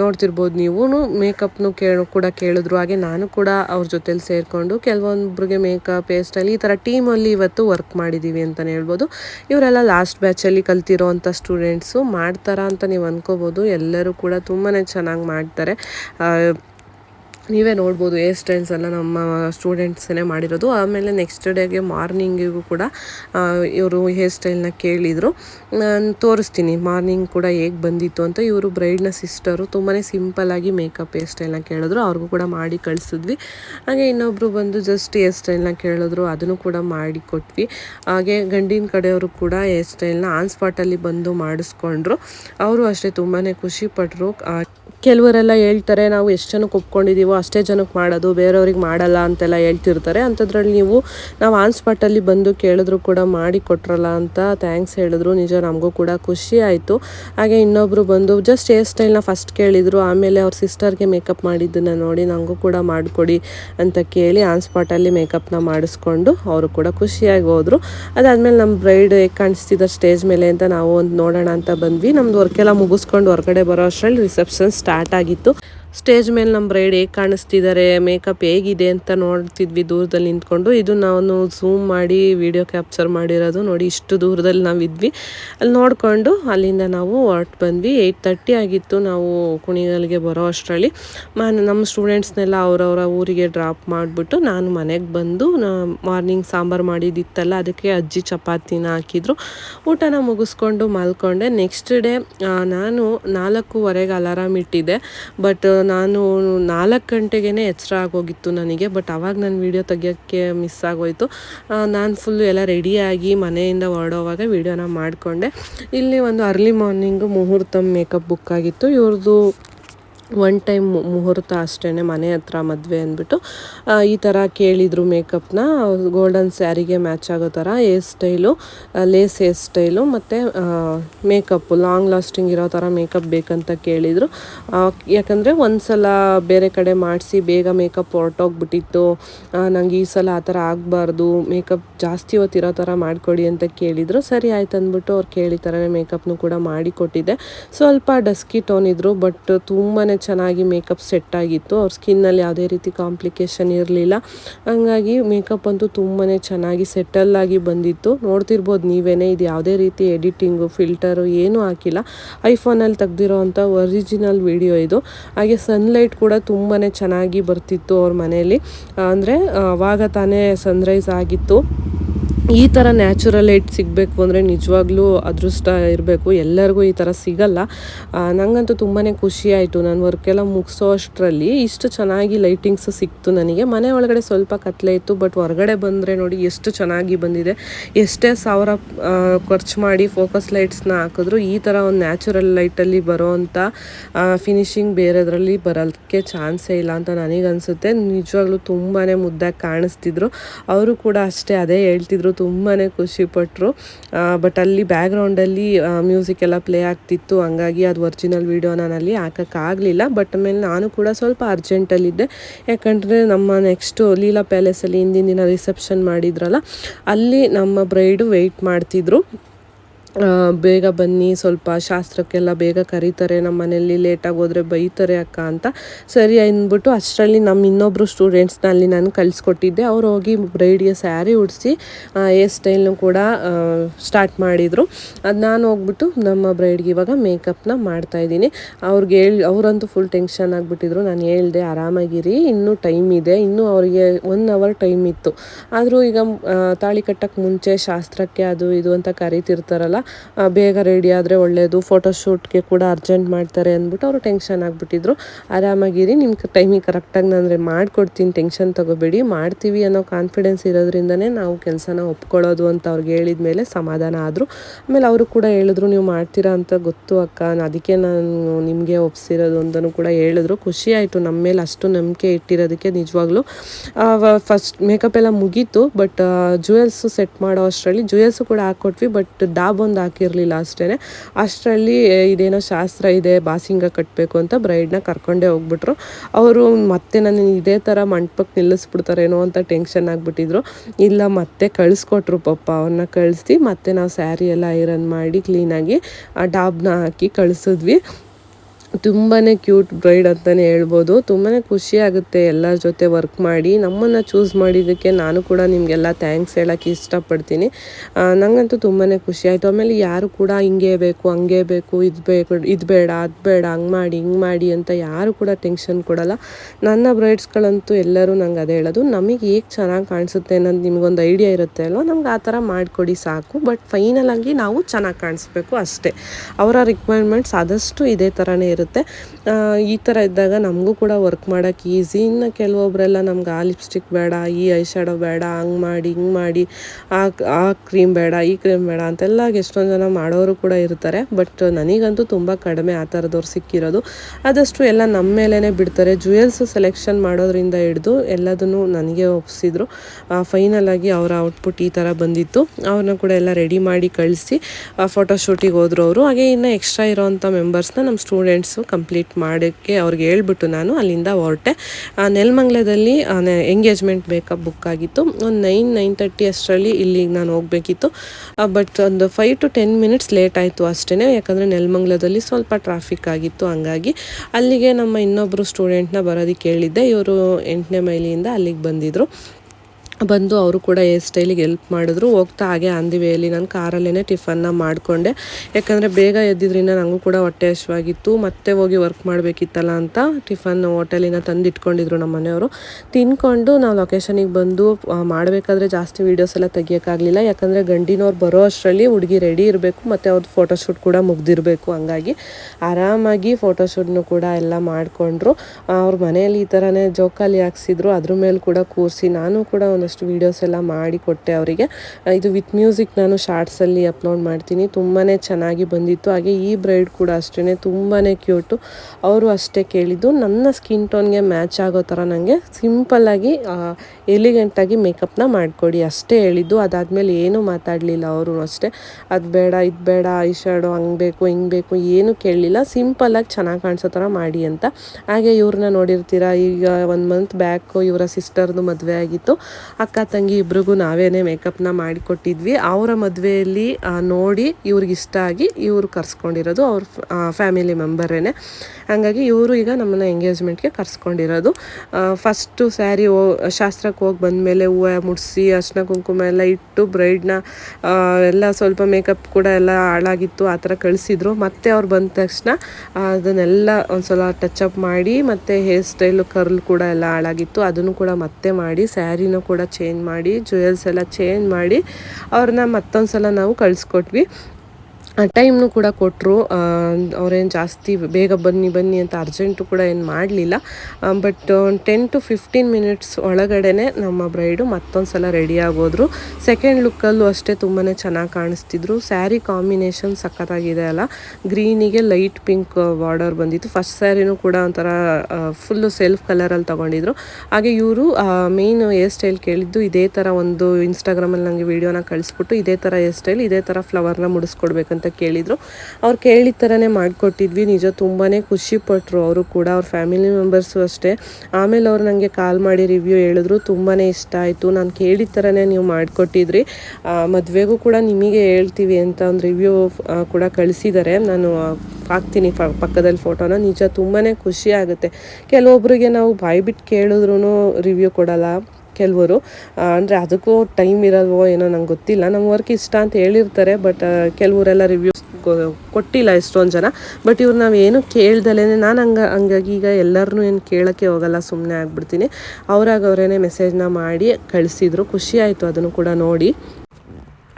ನೋಡ್ತಿರ್ಬೋದು ನೀವು ಮೇಕಪ್ನು ಕೇಳು, ಕೂಡ ಕೇಳಿದ್ರು ಹಾಗೆ ನಾನು ಕೂಡ ಅವ್ರ ಜೊತೆಲಿ ಸೇರಿಕೊಂಡು ಕೆಲವೊಬ್ರಿಗೆ ಮೇಕಪ್ ಹೇರ್ ಈ ಥರ ಟೀಮಲ್ಲಿ ಇವತ್ತು ವರ್ಕ್ ಮಾಡಿದ್ದೀವಿ ಅಂತಲೇ ಹೇಳ್ಬೋದು. ಇವರೆಲ್ಲ ಲಾಸ್ಟ್ ಬ್ಯಾಚಲ್ಲಿ ಕಲ್ತಿರೋವಂಥ ಸ್ಟೂಡೆಂಟ್ಸು ಮಾಡ್ತಾರ ಅಂತ ನೀವು ಅಂದ್ಕೋಬೋದು ಎಲ್ಲರೂ ಕೂಡ ತುಂಬಾ ಚೆನ್ನಾಗಿ ಮಾಡ್ತಾರೆ. ನೀವೇ ನೋಡ್ಬೋದು ಹೇರ್ ಸ್ಟೈಲ್ಸ್ ಎಲ್ಲ ನಮ್ಮ ಸ್ಟೂಡೆಂಟ್ಸೇ ಮಾಡಿರೋದು. ಆಮೇಲೆ ನೆಕ್ಸ್ಟ್ ಡೇಗೆ ಮಾರ್ನಿಂಗಿಗೂ ಕೂಡ ಇವರು ಹೇರ್ ಸ್ಟೈಲ್ನ ಕೇಳಿದರು. ನಾನು ತೋರಿಸ್ತೀನಿ ಮಾರ್ನಿಂಗ್ ಕೂಡ ಹೇಗೆ ಬಂದಿತ್ತು ಅಂತ. ಇವರು ಬ್ರೈಡ್ನ ಸಿಸ್ಟರು ತುಂಬಾ ಸಿಂಪಲ್ಲಾಗಿ ಮೇಕಪ್ ಹೇರ್ ಸ್ಟೈಲ್ನ ಕೇಳಿದ್ರು. ಅವ್ರಿಗೂ ಕೂಡ ಮಾಡಿ ಕಳಿಸಿದ್ವಿ. ಹಾಗೆ ಇನ್ನೊಬ್ಬರು ಬಂದು ಜಸ್ಟ್ ಹೇರ್ ಸ್ಟೈಲ್ನ ಕೇಳಿದ್ರು, ಅದನ್ನು ಕೂಡ ಮಾಡಿ ಕೊಟ್ವಿ. ಹಾಗೆ ಗಂಡಿನ ಕಡೆಯವರು ಕೂಡ ಹೇರ್ ಸ್ಟೈಲ್ನ ಆನ್ ಸ್ಪಾಟಲ್ಲಿ ಬಂದು ಮಾಡಿಸ್ಕೊಂಡ್ರು. ಅವರು ಅಷ್ಟೇ ತುಂಬಾ ಖುಷಿಪಟ್ಟರು ಕೆಲವರೆಲ್ಲ ಹೇಳ್ತಾರೆ, ನಾವು ಎಷ್ಟು ಜನಕ್ಕೆ ಒಪ್ಕೊಂಡಿದ್ದೀವೋ ಅಷ್ಟೇ ಜನಕ್ಕೆ ಮಾಡೋದು, ಬೇರೆಯವ್ರಿಗೆ ಮಾಡಲ್ಲ ಅಂತೆಲ್ಲ ಹೇಳ್ತಿರ್ತಾರೆ. ಅಂಥದ್ರಲ್ಲಿ ನೀವು, ನಾವು ಆನ್ ಸ್ಪಾಟಲ್ಲಿ ಬಂದು ಕೇಳಿದ್ರು ಕೂಡ ಮಾಡಿ ಕೊಟ್ರಲ್ಲ ಅಂತ ಥ್ಯಾಂಕ್ಸ್ ಹೇಳಿದ್ರು, ನಿಜ ನಮಗೂ ಕೂಡ ಖುಷಿ ಆಯಿತು. ಹಾಗೆ ಇನ್ನೊಬ್ಬರು ಬಂದು ಜಸ್ಟ್ ಹೇರ್ ಸ್ಟೈಲ್ನ ಫಸ್ಟ್ ಕೇಳಿದರು, ಆಮೇಲೆ ಅವ್ರ ಸಿಸ್ಟರ್ಗೆ ಮೇಕಪ್ ಮಾಡಿದ್ದನ್ನು ನೋಡಿ ನನಗೂ ಕೂಡ ಮಾಡಿಕೊಡಿ ಅಂತ ಕೇಳಿ ಆನ್ ಸ್ಪಾಟಲ್ಲಿ ಮೇಕಪ್ನ ಮಾಡಿಸ್ಕೊಂಡು ಅವರು ಕೂಡ ಖುಷಿಯಾಗಿ ಹೋದರು. ಅದಾದಮೇಲೆ ನಮ್ಮ ಬ್ರೈಡ್ ಹೇಗೆ ಕಾಣಿಸ್ತಿದ್ದ ಸ್ಟೇಜ್ ಮೇಲೆ ಅಂತ ನಾವು ಒಂದು ನೋಡೋಣ ಅಂತ ಬಂದ್ವಿ. ನಮ್ಮದು ವರ್ಕೆಲ್ಲ ಮುಗಿಸ್ಕೊಂಡು ಹೊರಗಡೆ ಬರೋ ಅಷ್ಟರಲ್ಲಿ ರಿಸೆಪ್ಷನ್ ಸ್ಟಾರ್ಟ್ ಆಗಿತ್ತು. ಸ್ಟೇಜ್ ಮೇಲೆ ನಮ್ಮ ಬ್ರೈಡ್ ಹೇಗೆ ಕಾಣಿಸ್ತಿದ್ದಾರೆ ಮೇಕಪ್ ಹೇಗಿದೆ ಅಂತ ನೋಡ್ತಿದ್ವಿ ದೂರದಲ್ಲಿ ನಿಂತ್ಕೊಂಡು. ಇದು ನಾನು ಝೂಮ್ ಮಾಡಿ ವಿಡಿಯೋ ಕ್ಯಾಪ್ಚರ್ ಮಾಡಿರೋದು ನೋಡಿ, ಇಷ್ಟು ದೂರದಲ್ಲಿ ನಾವು ಇದ್ವಿ ಅಲ್ಲಿ ನೋಡಿಕೊಂಡು ಅಲ್ಲಿಂದ ನಾವು ಹೊರಟು ಬಂದ್ವಿ. ಏಯ್ಟ್ ತರ್ಟಿ ಆಗಿತ್ತು ನಾವು ಕುಣಿಗಲ್ಗೆ ಬರೋ ಅಷ್ಟರಲ್ಲಿ. ನಾನು ನಮ್ಮ ಸ್ಟೂಡೆಂಟ್ಸ್ನೆಲ್ಲ ಅವರವರ ಊರಿಗೆ ಡ್ರಾಪ್ ಮಾಡಿಬಿಟ್ಟು ನಾನು ಮನೆಗೆ ಬಂದು ಮಾರ್ನಿಂಗ್ ಸಾಂಬಾರು ಮಾಡಿದ್ದಿತ್ತಲ್ಲ ಅದಕ್ಕೆ ಅಜ್ಜಿ ಚಪಾತಿನ ಹಾಕಿದ್ರು. ಊಟನ ಮುಗಿಸ್ಕೊಂಡು ಮಲ್ಕೊಂಡೆ. ನೆಕ್ಸ್ಟ್ ಡೇ ನಾನು ನಾಲ್ಕೂವರೆಗೆ ಅಲಾರಾಮ್ ಇಟ್ಟಿದ್ದೆ. ಬಟ್ ನಾನು ನಾಲ್ಕು ಗಂಟೆಗೇ ಎಚ್ಚರ ಆಗೋಗಿತ್ತು ನನಗೆ ಬಟ್ ಆವಾಗ ನಾನು ವೀಡಿಯೋ ತೆಗಿಯೋಕ್ಕೆ ಮಿಸ್ ಆಗೋಯ್ತು. ನಾನು ಫುಲ್ಲು ಎಲ್ಲ ರೆಡಿಯಾಗಿ ಮನೆಯಿಂದ ಹೊರಡೋವಾಗ ವೀಡಿಯೋನ ಮಾಡಿಕೊಂಡೆ. ಇಲ್ಲಿ ಒಂದು ಅರ್ಲಿ ಮಾರ್ನಿಂಗು ಮುಹೂರ್ತ ಮೇಕಪ್ ಬುಕ್ ಆಗಿತ್ತು. ಇವ್ರದ್ದು ಒನ್ ಟೈಮ್ ಮುಹೂರ್ತ ಅಷ್ಟೇ ಮನೆ ಹತ್ರ ಮದುವೆ ಅಂದ್ಬಿಟ್ಟು ಈ ಥರ ಕೇಳಿದರು ಮೇಕಪ್ನ ಗೋಲ್ಡನ್ ಸ್ಯಾರಿಗೆ ಮ್ಯಾಚ್ ಆಗೋ ಥರ hair style lace hair style ಮತ್ತು ಮೇಕಪ್ಪು ಲಾಂಗ್ ಲಾಸ್ಟಿಂಗ್ ಇರೋ ಥರ ಮೇಕಪ್ ಬೇಕಂತ ಕೇಳಿದರು. ಯಾಕಂದರೆ ಒಂದು ಸಲ ಬೇರೆ ಕಡೆ ಮಾಡಿಸಿ ಬೇಗ ಮೇಕಪ್ ಹೊರಟೋಗ್ಬಿಟ್ಟಿತ್ತು ನಂಗೆ ಈ ಸಲ ಆ ಥರ ಆಗಬಾರ್ದು ಮೇಕಪ್ ಜಾಸ್ತಿ ಹೊತ್ತಿರೋ ಥರ ಮಾಡಿಕೊಡಿ ಅಂತ ಕೇಳಿದರು. ಸರಿ ಆಯ್ತು ಅಂದ್ಬಿಟ್ಟು ಅವ್ರು ಕೇಳಿ ಥರನೇ ಮೇಕಪ್ನು ಕೂಡ ಮಾಡಿಕೊಟ್ಟಿದ್ದೆ ಸ್ವಲ್ಪ ಡಸ್ಕಿ ಟೋನ್ ಇದ್ದರು ಬಟ್ ತುಂಬಾ ಚೆನ್ನಾಗಿ ಮೇಕಪ್ ಸೆಟ್ ಆಗಿತ್ತು. ಅವ್ರ ಸ್ಕಿನ್ನಲ್ಲಿ ಯಾವುದೇ ರೀತಿ ಕಾಂಪ್ಲಿಕೇಶನ್ ಇರಲಿಲ್ಲ. ಹಂಗಾಗಿ ಮೇಕಪ್ ಅಂತೂ ತುಂಬಾ ಚೆನ್ನಾಗಿ ಸೆಟಲ್ ಆಗಿ ಬಂದಿತ್ತು. ನೋಡ್ತಿರ್ಬೋದು ನೀವೇನೇ ಇದು ಯಾವುದೇ ರೀತಿ ಎಡಿಟಿಂಗು ಫಿಲ್ಟರು ಏನೂ ಹಾಕಿಲ್ಲ. ಐಫೋನಲ್ಲಿ ತೆಗ್ದಿರೋ ಅಂಥ ಒರಿಜಿನಲ್ ವಿಡಿಯೋ ಇದು. ಹಾಗೆ ಸನ್ಲೈಟ್ ಕೂಡ ತುಂಬಾ ಚೆನ್ನಾಗಿ ಬರ್ತಿತ್ತು ಅವ್ರ ಮನೆಯಲ್ಲಿ. ಅಂದರೆ ಆವಾಗ ತಾನೇ ಸನ್ರೈಸ್ ಆಗಿತ್ತು. ಈ ಥರ ನ್ಯಾಚುರಲ್ ಲೈಟ್ ಸಿಗಬೇಕು ಅಂದರೆ ನಿಜವಾಗ್ಲೂ ಅದೃಷ್ಟ ಇರಬೇಕು. ಎಲ್ಲರಿಗೂ ಈ ಥರ ಸಿಗಲ್ಲ. ನನಗಂತೂ ನಂಗಂತೂ ತುಂಬಾ ಖುಷಿ ಆಯಿತು. ನಾನು ವರ್ಕೆಲ್ಲ ಮುಗಿಸೋ ಅಷ್ಟರಲ್ಲಿ ಇಷ್ಟು ಚೆನ್ನಾಗಿ ಲೈಟಿಂಗ್ಸ್ ಸಿಕ್ತು ನನಗೆ. ಮನೆ ಒಳಗಡೆ ಸ್ವಲ್ಪ ಕತ್ಲೆ ಇತ್ತು ಬಟ್ ಹೊರಗಡೆ ಬಂದರೆ ನೋಡಿ ಎಷ್ಟು ಚೆನ್ನಾಗಿ ಬಂದಿದೆ. ಎಷ್ಟೇ ಸಾವಿರ ಖರ್ಚು ಮಾಡಿ ಫೋಕಸ್ ಲೈಟ್ಸ್ನ ಹಾಕಿದ್ರು ಈ ಥರ ಒಂದು ನ್ಯಾಚುರಲ್ ಲೈಟಲ್ಲಿ ಬರೋವಂಥ ಫಿನಿಶಿಂಗ್ ಬೇರೆದ್ರಲ್ಲಿ ಬರೋಕ್ಕೆ ಚಾನ್ಸೇ ಇಲ್ಲ ಅಂತ ನನಗನ್ಸುತ್ತೆ. ನಿಜವಾಗ್ಲೂ ತುಂಬಾ ಮುದ್ದಾಗಿ ಕಾಣಿಸ್ತಿದ್ರು. ಅವರು ಕೂಡ ಅಷ್ಟೇ ಅದೇ ಹೇಳ್ತಿದ್ರು. ತುಂಬಾ ಖುಷಿಪಟ್ಟರು ಬಟ್ ಅಲ್ಲಿ ಬ್ಯಾಕ್ಗ್ರೌಂಡಲ್ಲಿ ಮ್ಯೂಸಿಕ್ ಎಲ್ಲ ಪ್ಲೇ ಆಗ್ತಿತ್ತು. ಹಂಗಾಗಿ ಅದು ಒರಿಜಿನಲ್ ವೀಡಿಯೋ ನಾನು ಅಲ್ಲಿ ಹಾಕೋಕ್ಕಾಗಲಿಲ್ಲ ಬಟ್ ಆಮೇಲೆ ನಾನು ಕೂಡ ಸ್ವಲ್ಪ ಅರ್ಜೆಂಟಲ್ಲಿದ್ದೆ ಯಾಕಂದರೆ ನಮ್ಮ ನೆಕ್ಸ್ಟು ಲೀಲಾ ಪ್ಯಾಲೇಸಲ್ಲಿ ಹಿಂದಿನ ದಿನ ರಿಸೆಪ್ಷನ್ ಮಾಡಿದ್ರಲ್ಲ, ಅಲ್ಲಿ ನಮ್ಮ ಬ್ರೈಡು ವೆಯ್ಟ್ ಮಾಡ್ತಿದ್ರು. ಬೇಗ ಬನ್ನಿ, ಸ್ವಲ್ಪ ಶಾಸ್ತ್ರಕ್ಕೆಲ್ಲ ಬೇಗ ಕರೀತಾರೆ ನಮ್ಮ ಮನೇಲಿ ಲೇಟಾಗಿ ಹೋದರೆ ಬೈತಾರೆ ಅಕ್ಕ ಅಂತ. ಸರಿ ಅಂದ್ಬಿಟ್ಟು ಅಷ್ಟರಲ್ಲಿ ನಮ್ಮ ಇನ್ನೊಬ್ಬರು ಸ್ಟೂಡೆಂಟ್ಸ್ನಲ್ಲಿ ನಾನು ಕಳಿಸ್ಕೊಟ್ಟಿದ್ದೆ. ಅವ್ರು ಹೋಗಿ ಬ್ರೈಡ್ಗೆ ಸ್ಯಾರಿ ಉಡಿಸಿ ಹೇರ್ ಸ್ಟೈಲ್ನು ಕೂಡ ಸ್ಟಾರ್ಟ್ ಮಾಡಿದರು. ಅದು ನಾನು ಹೋಗ್ಬಿಟ್ಟು ನಮ್ಮ ಬ್ರೈಡ್ಗೆ ಇವಾಗ ಮೇಕಪ್ನ ಮಾಡ್ತಾಯಿದ್ದೀನಿ ಅವ್ರಿಗೆ ಹೇಳಿ, ಅವರಂತೂ ಫುಲ್ ಟೆನ್ಷನ್ ಆಗಿಬಿಟ್ಟಿದ್ರು. ನಾನು ಹೇಳಿದೆ, ಆರಾಮಾಗಿರಿ, ಇನ್ನೂ ಟೈಮ್ ಇದೆ. ಇನ್ನೂ ಅವರಿಗೆ ಒನ್ ಅವರ್ ಟೈಮ್ ಇತ್ತು. ಆದರೂ ಈಗ ತಾಳಿ ಕಟ್ಟಕ್ಕೆ ಮುಂಚೆ ಶಾಸ್ತ್ರಕ್ಕೆ ಅದು ಇದು ಅಂತ ಕರೀತಿರ್ತಾರಲ್ಲ ಬೇಗ ರೆಡಿ ಆದರೆ ಒಳ್ಳೆಯದು ಫೋಟೋಶೂಟ್ಗೆ ಕೂಡ ಅರ್ಜೆಂಟ್ ಮಾಡ್ತಾರೆ ಅಂದ್ಬಿಟ್ಟು ಅವರು ಟೆನ್ಷನ್ ಆಗಿಬಿಟ್ಟಿದ್ರು. ಆರಾಮಾಗಿರಿ ನಿಮ್ಮ ಟೈಮಿಗೆ ಕರೆಕ್ಟಾಗಿ ನಾನು ಮಾಡಿಕೊಡ್ತೀನಿ ಟೆನ್ಷನ್ ತಗೋಬೇಡಿ. ಮಾಡ್ತೀವಿ ಅನ್ನೋ ಕಾನ್ಫಿಡೆನ್ಸ್ ಇರೋದ್ರಿಂದನೇ ನಾವು ಕೆಲಸನ ಒಪ್ಕೊಳ್ಳೋದು ಅಂತ ಅವ್ರಿಗೆ ಹೇಳಿದ ಮೇಲೆ ಸಮಾಧಾನ ಆದರು. ಆಮೇಲೆ ಅವರು ಕೂಡ ಹೇಳಿದ್ರು, ನೀವು ಮಾಡ್ತೀರಾ ಅಂತ ಗೊತ್ತು ಅಕ್ಕ. ಅದಕ್ಕೆ ನಾನು ನಿಮಗೆ ಒಪ್ಸಿರೋದು ಅಂತಲೂ ಕೂಡ ಹೇಳಿದ್ರು. ಖುಷಿ ಆಯಿತು. ನಮ್ಮ ಮೇಲೆ ಅಷ್ಟು ನಂಬಿಕೆ ಇಟ್ಟಿರೋದಕ್ಕೆ ನಿಜವಾಗ್ಲೂ. ಫಸ್ಟ್ ಮೇಕಪ್ ಎಲ್ಲ ಮುಗೀತು ಬಟ್ ಜುವೆಲ್ಸು ಸೆಟ್ ಮಾಡೋ ಅಷ್ಟರಲ್ಲಿ ಜುವೆಲ್ಸು ಕೂಡ ಹಾಕ್ಕೊಟ್ವಿ ಬಟ್ ಡಾಬ್ ಒಂದು ಹಾಕಿರಲಿಲ್ಲ ಅಷ್ಟೇ ಅಷ್ಟರಲ್ಲಿ ಇದೇನೋ ಶಾಸ್ತ್ರ ಇದೆ, ಬಾಸಿಂಗ ಕಟ್ಟಬೇಕು ಅಂತ ಬ್ರೈಡ್ನ ಕರ್ಕೊಂಡೇ ಹೋಗ್ಬಿಟ್ರು. ಅವರು ಮತ್ತೆ ನನ್ನ ಇದೇ ಥರ ಮಂಟಪಕ್ಕೆ ನಿಲ್ಲಿಸ್ಬಿಡ್ತಾರೇನೋ ಅಂತ ಟೆನ್ಷನ್ ಆಗಿಬಿಟ್ಟಿದ್ರು. ಇಲ್ಲ, ಮತ್ತೆ ಕಳಿಸ್ಕೊಟ್ರು ಪಪ್ಪ ಅವ್ರನ್ನ ಕಳಿಸಿ ಮತ್ತೆ ನಾವು ಸ್ಯಾರಿ ಎಲ್ಲ ಐರನ್ ಮಾಡಿ ಕ್ಲೀನಾಗಿ ಡಾಬ್ನ ಹಾಕಿ ಕಳಿಸಿದ್ವಿ. ತುಂಬಾ ಕ್ಯೂಟ್ ಬ್ರೈಡ್ ಅಂತಲೇ ಹೇಳ್ಬೋದು. ತುಂಬಾ ಖುಷಿ ಆಗುತ್ತೆ ಎಲ್ಲರ ಜೊತೆ ವರ್ಕ್ ಮಾಡಿ. ನಮ್ಮನ್ನು ಚೂಸ್ ಮಾಡಿದ್ದಕ್ಕೆ ನಾನು ಕೂಡ ನಿಮಗೆಲ್ಲ ಥ್ಯಾಂಕ್ಸ್ ಹೇಳೋಕ್ಕೆ ಇಷ್ಟಪಡ್ತೀನಿ. ನನಗಂತೂ ನಂಗಂತೂ ತುಂಬಾ ಖುಷಿ ಆಯಿತು. ಆಮೇಲೆ ಯಾರು ಕೂಡ ಹಿಂಗೆ ಬೇಕು, ಹಂಗೆ ಬೇಕು, ಇದು ಬೇಕು, ಇದು ಬೇಡ, ಅದು ಬೇಡ, ಹಂಗೆ ಮಾಡಿ, ಹಿಂಗೆ ಮಾಡಿ ಅಂತ ಯಾರು ಕೂಡ ಟೆನ್ಷನ್ ಕೊಡಲ್ಲ. ನನ್ನ ಬ್ರೈಡ್ಸ್ಗಳಂತೂ ಎಲ್ಲರೂ ನಂಗೆ ಅದೇ ಹೇಳೋದು. ನಮಗೆ ಹೇಗೆ ಚೆನ್ನಾಗಿ ಕಾಣಿಸುತ್ತೆ ಅನ್ನೋದು ನಿಮಗೊಂದು ಐಡಿಯಾ ಇರುತ್ತೆ ಅಲ್ವಾ? ನಮ್ಗೆ ಆ ಥರ ಮಾಡಿಕೊಡಿ ಸಾಕು. ಬಟ್ ಫೈನಲ್ ಆಗಿ ನಾವು ಚೆನ್ನಾಗಿ ಕಾಣಿಸ್ಬೇಕು ಅಷ್ಟೇ. ಅವರ ರಿಕ್ವೈರ್ಮೆಂಟ್ಸ್ ಆದಷ್ಟು ಇದೇ ಥರನೇ ಇರುತ್ತೆ. ಆ, ಈ ಥರ ಇದ್ದಾಗ ನಮಗೂ ಕೂಡ ವರ್ಕ್ ಮಾಡೋಕ್ಕೆ ಈಸಿ ಇನ್ನು ಕೆಲವೊಬ್ಬರೆಲ್ಲ ನಮ್ಗೆ ಆ ಲಿಪ್ಸ್ಟಿಕ್ ಬೇಡ ಈ ಐ ಶ್ಯಾಡೋ ಬೇಡ ಹಂಗೆ ಮಾಡಿ ಹಿಂಗೆ ಮಾಡಿ ಆ ಆ ಕ್ರೀಮ್ ಬೇಡ ಈ ಕ್ರೀಮ್ ಬೇಡ ಅಂತೆಲ್ಲ ಎಷ್ಟೊಂದು ಜನ ಮಾಡೋರು ಕೂಡ ಇರ್ತಾರೆ. ಬಟ್ ನನಗಂತೂ ತುಂಬ ಕಡಿಮೆ ಆ ಥರದವ್ರು ಸಿಕ್ಕಿರೋದು. ಆದಷ್ಟು ಎಲ್ಲ ನಮ್ಮ ಮೇಲೇ ಬಿಡ್ತಾರೆ. ಜ್ಯುವೆಲ್ಸ್ ಸೆಲೆಕ್ಷನ್ ಮಾಡೋದ್ರಿಂದ ಹಿಡಿದು ಎಲ್ಲದನ್ನು ನನಗೆ ಒಪ್ಪಿಸಿದ್ರು ಫೈನಲ್ ಆಗಿ ಅವರ ಔಟ್ಪುಟ್ ಈ ಥರ ಬಂದಿತ್ತು. ಅವ್ರನ್ನ ಕೂಡ ಎಲ್ಲ ರೆಡಿ ಮಾಡಿ ಕಳಿಸಿ ಫೋಟೋಶೂಟಿಗೆ ಹೋದ್ರು ಅವರು. ಹಾಗೆ ಇನ್ನು ಎಕ್ಸ್ಟ್ರಾ ಇರೋವಂಥ ಮೆಂಬರ್ಸ್ನ ನಮ್ಮ ಸ್ಟೂಡೆಂಟ್ಸು ಕಂಪ್ಲೀಟ್ ಮಾಡೋಕ್ಕೆ ಅವ್ರಿಗೆ ಹೇಳ್ಬಿಟ್ಟು ನಾನು ಅಲ್ಲಿಂದ ಹೊರಟೆ. ನೆಲಮಂಗ್ಲದಲ್ಲಿ ಎಂಗೇಜ್ಮೆಂಟ್ ಬೇಕಪ್ ಬುಕ್ ಆಗಿತ್ತು. ಒಂದು ನೈನ್ ನೈನ್ ತರ್ಟಿ ಅಷ್ಟರಲ್ಲಿ ಇಲ್ಲಿಗೆ ನಾನು ಹೋಗಬೇಕಿತ್ತು. ಬಟ್ ಒಂದು five to ten minutes late ಆಯಿತು ಅಷ್ಟೇ ಯಾಕಂದರೆ ನೆಲಮಂಗ್ಲದಲ್ಲಿ ಸ್ವಲ್ಪ ಟ್ರಾಫಿಕ್ ಆಗಿತ್ತು ಹಂಗಾಗಿ. ಅಲ್ಲಿಗೆ ನಮ್ಮ ಇನ್ನೊಬ್ಬರು ಸ್ಟೂಡೆಂಟ್ನ ಬರೋದಕ್ಕೆ ಕೇಳಿದ್ದೆ ಇವರು ಎಂಟನೇ ಮೈಲಿಯಿಂದ ಅಲ್ಲಿಗೆ ಬಂದಿದ್ದರು ಬಂದು ಅವರು ಕೂಡ ಹೇರ್ ಸ್ಟೈಲಿಗೆ ಹೆಲ್ಪ್ ಮಾಡಿದ್ರು. ಹೋಗ್ತಾ ಹಾಗೆ ಆನ್ ದಿ ವೇಯಲ್ಲಿ ನಾನು ಕಾರಲ್ಲೇ ಟಿಫನ್ನ ಮಾಡಿಕೊಂಡೆ. ಯಾಕಂದರೆ ಬೇಗ ಎದ್ದಿದ್ರಿಂದ ನನಗೂ ಕೂಡ ಹೊಟ್ಟೆ ಹಶ್ವಾಗಿತ್ತು ಮತ್ತೆ ಹೋಗಿ ವರ್ಕ್ ಮಾಡಬೇಕಿತ್ತಲ್ಲ ಅಂತ ಟಿಫನ್ ಹೋಟೆಲಿನ ತಂದು ಇಟ್ಕೊಂಡಿದ್ರು ನಮ್ಮ ಮನೆಯವರು. ತಿನ್ಕೊಂಡು ನಾವು ಲೊಕೇಶನಿಗೆ ಬಂದು ಮಾಡಬೇಕಾದ್ರೆ ಜಾಸ್ತಿ ವೀಡಿಯೋಸ್ ಎಲ್ಲ ತೆಗಿಯೋಕ್ಕಾಗಲಿಲ್ಲ. ಯಾಕಂದರೆ ಗಂಡಿನವ್ರು ಬರೋ ಅಷ್ಟರಲ್ಲಿ ಹುಡುಗಿ ರೆಡಿ ಇರಬೇಕು, ಮತ್ತು ಅವ್ರದ್ದು ಫೋಟೋಶೂಟ್ ಕೂಡ ಮುಗ್ದಿರಬೇಕು. ಹಂಗಾಗಿ ಆರಾಮಾಗಿ ಫೋಟೋಶೂಟ್ನು ಕೂಡ ಎಲ್ಲ ಮಾಡಿಕೊಂಡ್ರು. ಅವ್ರ ಮನೆಯಲ್ಲಿ ಈ ಥರನೇ ಜೋಕಾಲಿ ಹಾಕ್ಸಿದ್ರು. ಅದ್ರ ಮೇಲೆ ಕೂಡ ಕೂರಿಸಿ ನಾನು ಕೂಡ ಒಂದಷ್ಟು ವೀಡಿಯೋಸ್ ಎಲ್ಲ ಮಾಡಿ ಕೊಟ್ಟೆ ಅವರಿಗೆ. ಇದು ವಿತ್ ಮ್ಯೂಸಿಕ್ ನಾನು ಶಾರ್ಟ್ಸಲ್ಲಿ ಅಪ್ಲೋಡ್ ಮಾಡ್ತೀನಿ. ತುಂಬಾ ಚೆನ್ನಾಗಿ ಬಂದಿತ್ತು. ಹಾಗೆ ಈ ಬ್ರೈಡ್ ಕೂಡ ಅಷ್ಟೇ ತುಂಬಾ ಕ್ಯೂಟು ಅವರು ಅಷ್ಟೇ ಕೇಳಿದ್ದು. ನನ್ನ ಸ್ಕಿನ್ ಟೋನ್ಗೆ ಮ್ಯಾಚ್ ಆಗೋ ಥರ ನನಗೆ ಸಿಂಪಲ್ಲಾಗಿ ಎಲಿಗೆಂಟಾಗಿ ಮೇಕಪ್ನ ಮಾಡಿಕೊಡಿ ಅಷ್ಟೇ ಹೇಳಿದ್ದು. ಅದಾದಮೇಲೆ ಏನೂ ಮಾತಾಡಲಿಲ್ಲ ಅವರು ಅಷ್ಟೇ. ಅದು ಬೇಡ, ಇದು ಬೇಡ ಐ ಶ್ಯಾಡೋ ಹಂಗೆ ಬೇಕು, ಹಿಂಗೆ ಬೇಕು, ಏನೂ ಕೇಳಲಿಲ್ಲ. ಸಿಂಪಲ್ಲಾಗಿ ಚೆನ್ನಾಗಿ ಕಾಣಿಸೋ ಥರ ಮಾಡಿ ಅಂತ. ಹಾಗೆ ಇವ್ರನ್ನ ನೋಡಿರ್ತೀರ? ಈಗ ಒಂದು ಮಂತ್ ಬ್ಯಾಕು ಇವರ ಸಿಸ್ಟರ್ದು ಮದುವೆ ಆಗಿತ್ತು. ಅಕ್ಕ ತಂಗಿ ಇಬ್ರಿಗೂ ನಾವೇನೆ ಮೇಕಪ್ನ ಮಾಡಿಕೊಟ್ಟಿದ್ವಿ. ಅವರ ಮದುವೆಯಲ್ಲಿ ನೋಡಿ ಇವ್ರಿಗೆ ಇಷ್ಟ ಆಗಿ ಇವರು ಕರ್ಸ್ಕೊಂಡಿರೋದು ಅವ್ರ ಫ್ಯಾಮಿಲಿ ಮೆಂಬರೇನೆ. ಹಾಗಾಗಿ ಇವರು ಈಗ ನಮ್ಮನ್ನ ಎಂಗೇಜ್ಮೆಂಟ್ಗೆ ಕರ್ಸ್ಕೊಂಡಿರೋದು. ಫಸ್ಟು ಸ್ಯಾರಿ ಓ, ಶಾಸ್ತ್ರಕ್ಕೆ ಹೋಗಿ ಬಂದಮೇಲೆ ಹೂವು ಮುಡಿಸಿ ಅರ್ಶಿನ ಕುಂಕುಮ ಎಲ್ಲ ಇಟ್ಟು ಬ್ರೈಡ್ನ ಎಲ್ಲ ಸ್ವಲ್ಪ ಮೇಕಪ್ ಕೂಡ ಎಲ್ಲ ಹಾಳಾಗಿತ್ತು, ಆ ಥರ ಕಳಿಸಿದ್ರು. ಮತ್ತೆ ಅವ್ರು ಬಂದ ತಕ್ಷಣ ಅದನ್ನೆಲ್ಲ ಒಂದು ಸಲ ಟಚ್ ಮಾಡಿ, ಮತ್ತು ಹೇರ್ ಸ್ಟೈಲು ಕರ್ಲ್ ಕೂಡ ಎಲ್ಲ ಹಾಳಾಗಿತ್ತು. ಅದನ್ನು ಕೂಡ ಮತ್ತೆ ಮಾಡಿ, ಸ್ಯಾರಿನೂ ಕೂಡ ಚೇಂಜ್ ಮಾಡಿ ಜುವೆಲ್ಸ್ ಎಲ್ಲ ಚೇಂಜ್ ಮಾಡಿ ಅವ್ರನ್ನ ಮತ್ತೊಂದು ಸಲ ನಾವು ಕಳಿಸ್ಕೊಟ್ವಿ. ಟೈಮ್ನು ಕೂಡ ಕೊಟ್ಟರು ಅವ್ರೇನು ಜಾಸ್ತಿ ಬೇಗ ಬನ್ನಿ ಬನ್ನಿ ಅಂತ ಅರ್ಜೆಂಟು ಕೂಡ ಏನು ಮಾಡಲಿಲ್ಲ. But ten to fifteen minutes ಒಳಗಡೆ ನಮ್ಮ ಬ್ರೈಡು ಮತ್ತೊಂದು ಸಲ ರೆಡಿ ಆಗೋದ್ರು. ಸೆಕೆಂಡ್ ಲುಕ್ಕಲ್ಲೂ ಅಷ್ಟೇ ತುಂಬಾ ಚೆನ್ನಾಗಿ ಕಾಣಿಸ್ತಿದ್ರು. ಸ್ಯಾರಿ ಕಾಂಬಿನೇಷನ್ ಸಖತ್ತಾಗಿದೆ ಅಲ್ಲ. ಗ್ರೀನಿಗೆ ಲೈಟ್ ಪಿಂಕ್ ಬಾರ್ಡರ್ ಬಂದಿತ್ತು. ಫಸ್ಟ್ ಸ್ಯಾರಿನೂ ಕೂಡ ಒಂಥರ ಫುಲ್ಲು ಸೆಲ್ಫ್ ಕಲರಲ್ಲಿ ತೊಗೊಂಡಿದ್ರು. ಹಾಗೆ ಇವರು ಮೇಯ್ನ್ ಹೇರ್ ಸ್ಟೈಲ್ ಕೇಳಿದ್ದು ಇದೇ ಥರ ಒಂದು ಇನ್ಸ್ಟಾಗ್ರಾಮಲ್ಲಿ ನನಗೆ ವೀಡಿಯೋನ ಕಳಿಸ್ಬಿಟ್ಟು ಇದೇ ಥರ ಹೇರ್ ಸ್ಟೈಲ್, ಇದೇ ಥರ ಫ್ಲವರ್ನ ಮುಡಿಸ್ಕೊಡ್ಬೇಕಂತ ಅಂತ ಕೇಳಿದರು. ಅವ್ರು ಕೇಳಿದ ಥರನೇ ಮಾಡಿಕೊಟ್ಟಿದ್ವಿ. ನಿಜ ತುಂಬಾ ಖುಷಿಪಟ್ಟರು ಅವರು ಕೂಡ. ಅವ್ರ ಫ್ಯಾಮಿಲಿ ಮೆಂಬರ್ಸು ಅಷ್ಟೇ. ಆಮೇಲೆ ಅವ್ರು ನನಗೆ ಕಾಲ್ ಮಾಡಿ ರಿವ್ಯೂ ಹೇಳಿದ್ರು. ತುಂಬಾ ಇಷ್ಟ ಆಯಿತು. ನಾನು ಕೇಳಿದ ಥರನೇ ನೀವು ಮಾಡಿಕೊಟ್ಟಿದ್ರಿ. ಮದುವೆಗೂ ಕೂಡ ನಿಮಗೆ ಹೇಳ್ತೀವಿ ಅಂತ ಒಂದು ರಿವ್ಯೂ ಕೂಡ ಕಳಿಸಿದ್ದಾರೆ ನಾನು ಹಾಕ್ತೀನಿ ಪಕ್ಕದಲ್ಲಿ ಫೋಟೋನ ನಿಜ ತುಂಬಾ ಖುಷಿ ಆಗುತ್ತೆ. ಕೆಲವೊಬ್ಬರಿಗೆ ನಾವು ಬಾಯ್ಬಿಟ್ಟು ಕೇಳಿದ್ರು ರಿವ್ಯೂ ಕೊಡಲ್ಲ. ಕೆಲವರು ಅಂದರೆ ಅದಕ್ಕೂ ಟೈಮ್ ಇರಲ್ವೋ ಏನೋ ನಂಗೆ ಗೊತ್ತಿಲ್ಲ. ನಮ್ಮ ವರ್ಕ್ ಇಷ್ಟ ಅಂತ ಹೇಳಿರ್ತಾರೆ ಬಟ್ ಕೆಲವರೆಲ್ಲ ರಿವ್ಯೂಸ್ ಕೊಟ್ಟಿಲ್ಲ ಎಷ್ಟೊಂದು ಜನ. ಬಟ್ ಇವ್ರು ನಾವು ಏನು ಕೇಳ್ದಲೇ ನಾನು ಹಂಗೆ, ಹಂಗಾಗಿ ಈಗ ಎಲ್ಲರನ್ನೂ ಏನು ಕೇಳೋಕ್ಕೆ ಹೋಗಲ್ಲ ಸುಮ್ಮನೆ ಆಗ್ಬಿಡ್ತೀನಿ. ಅವ್ರಾಗ ಅವರೇನೆ ಮೆಸೇಜ್ನ ಮಾಡಿ ಕಳಿಸಿದ್ರು. ಖುಷಿ ಆಯಿತು ಅದನ್ನು ಕೂಡ ನೋಡಿ.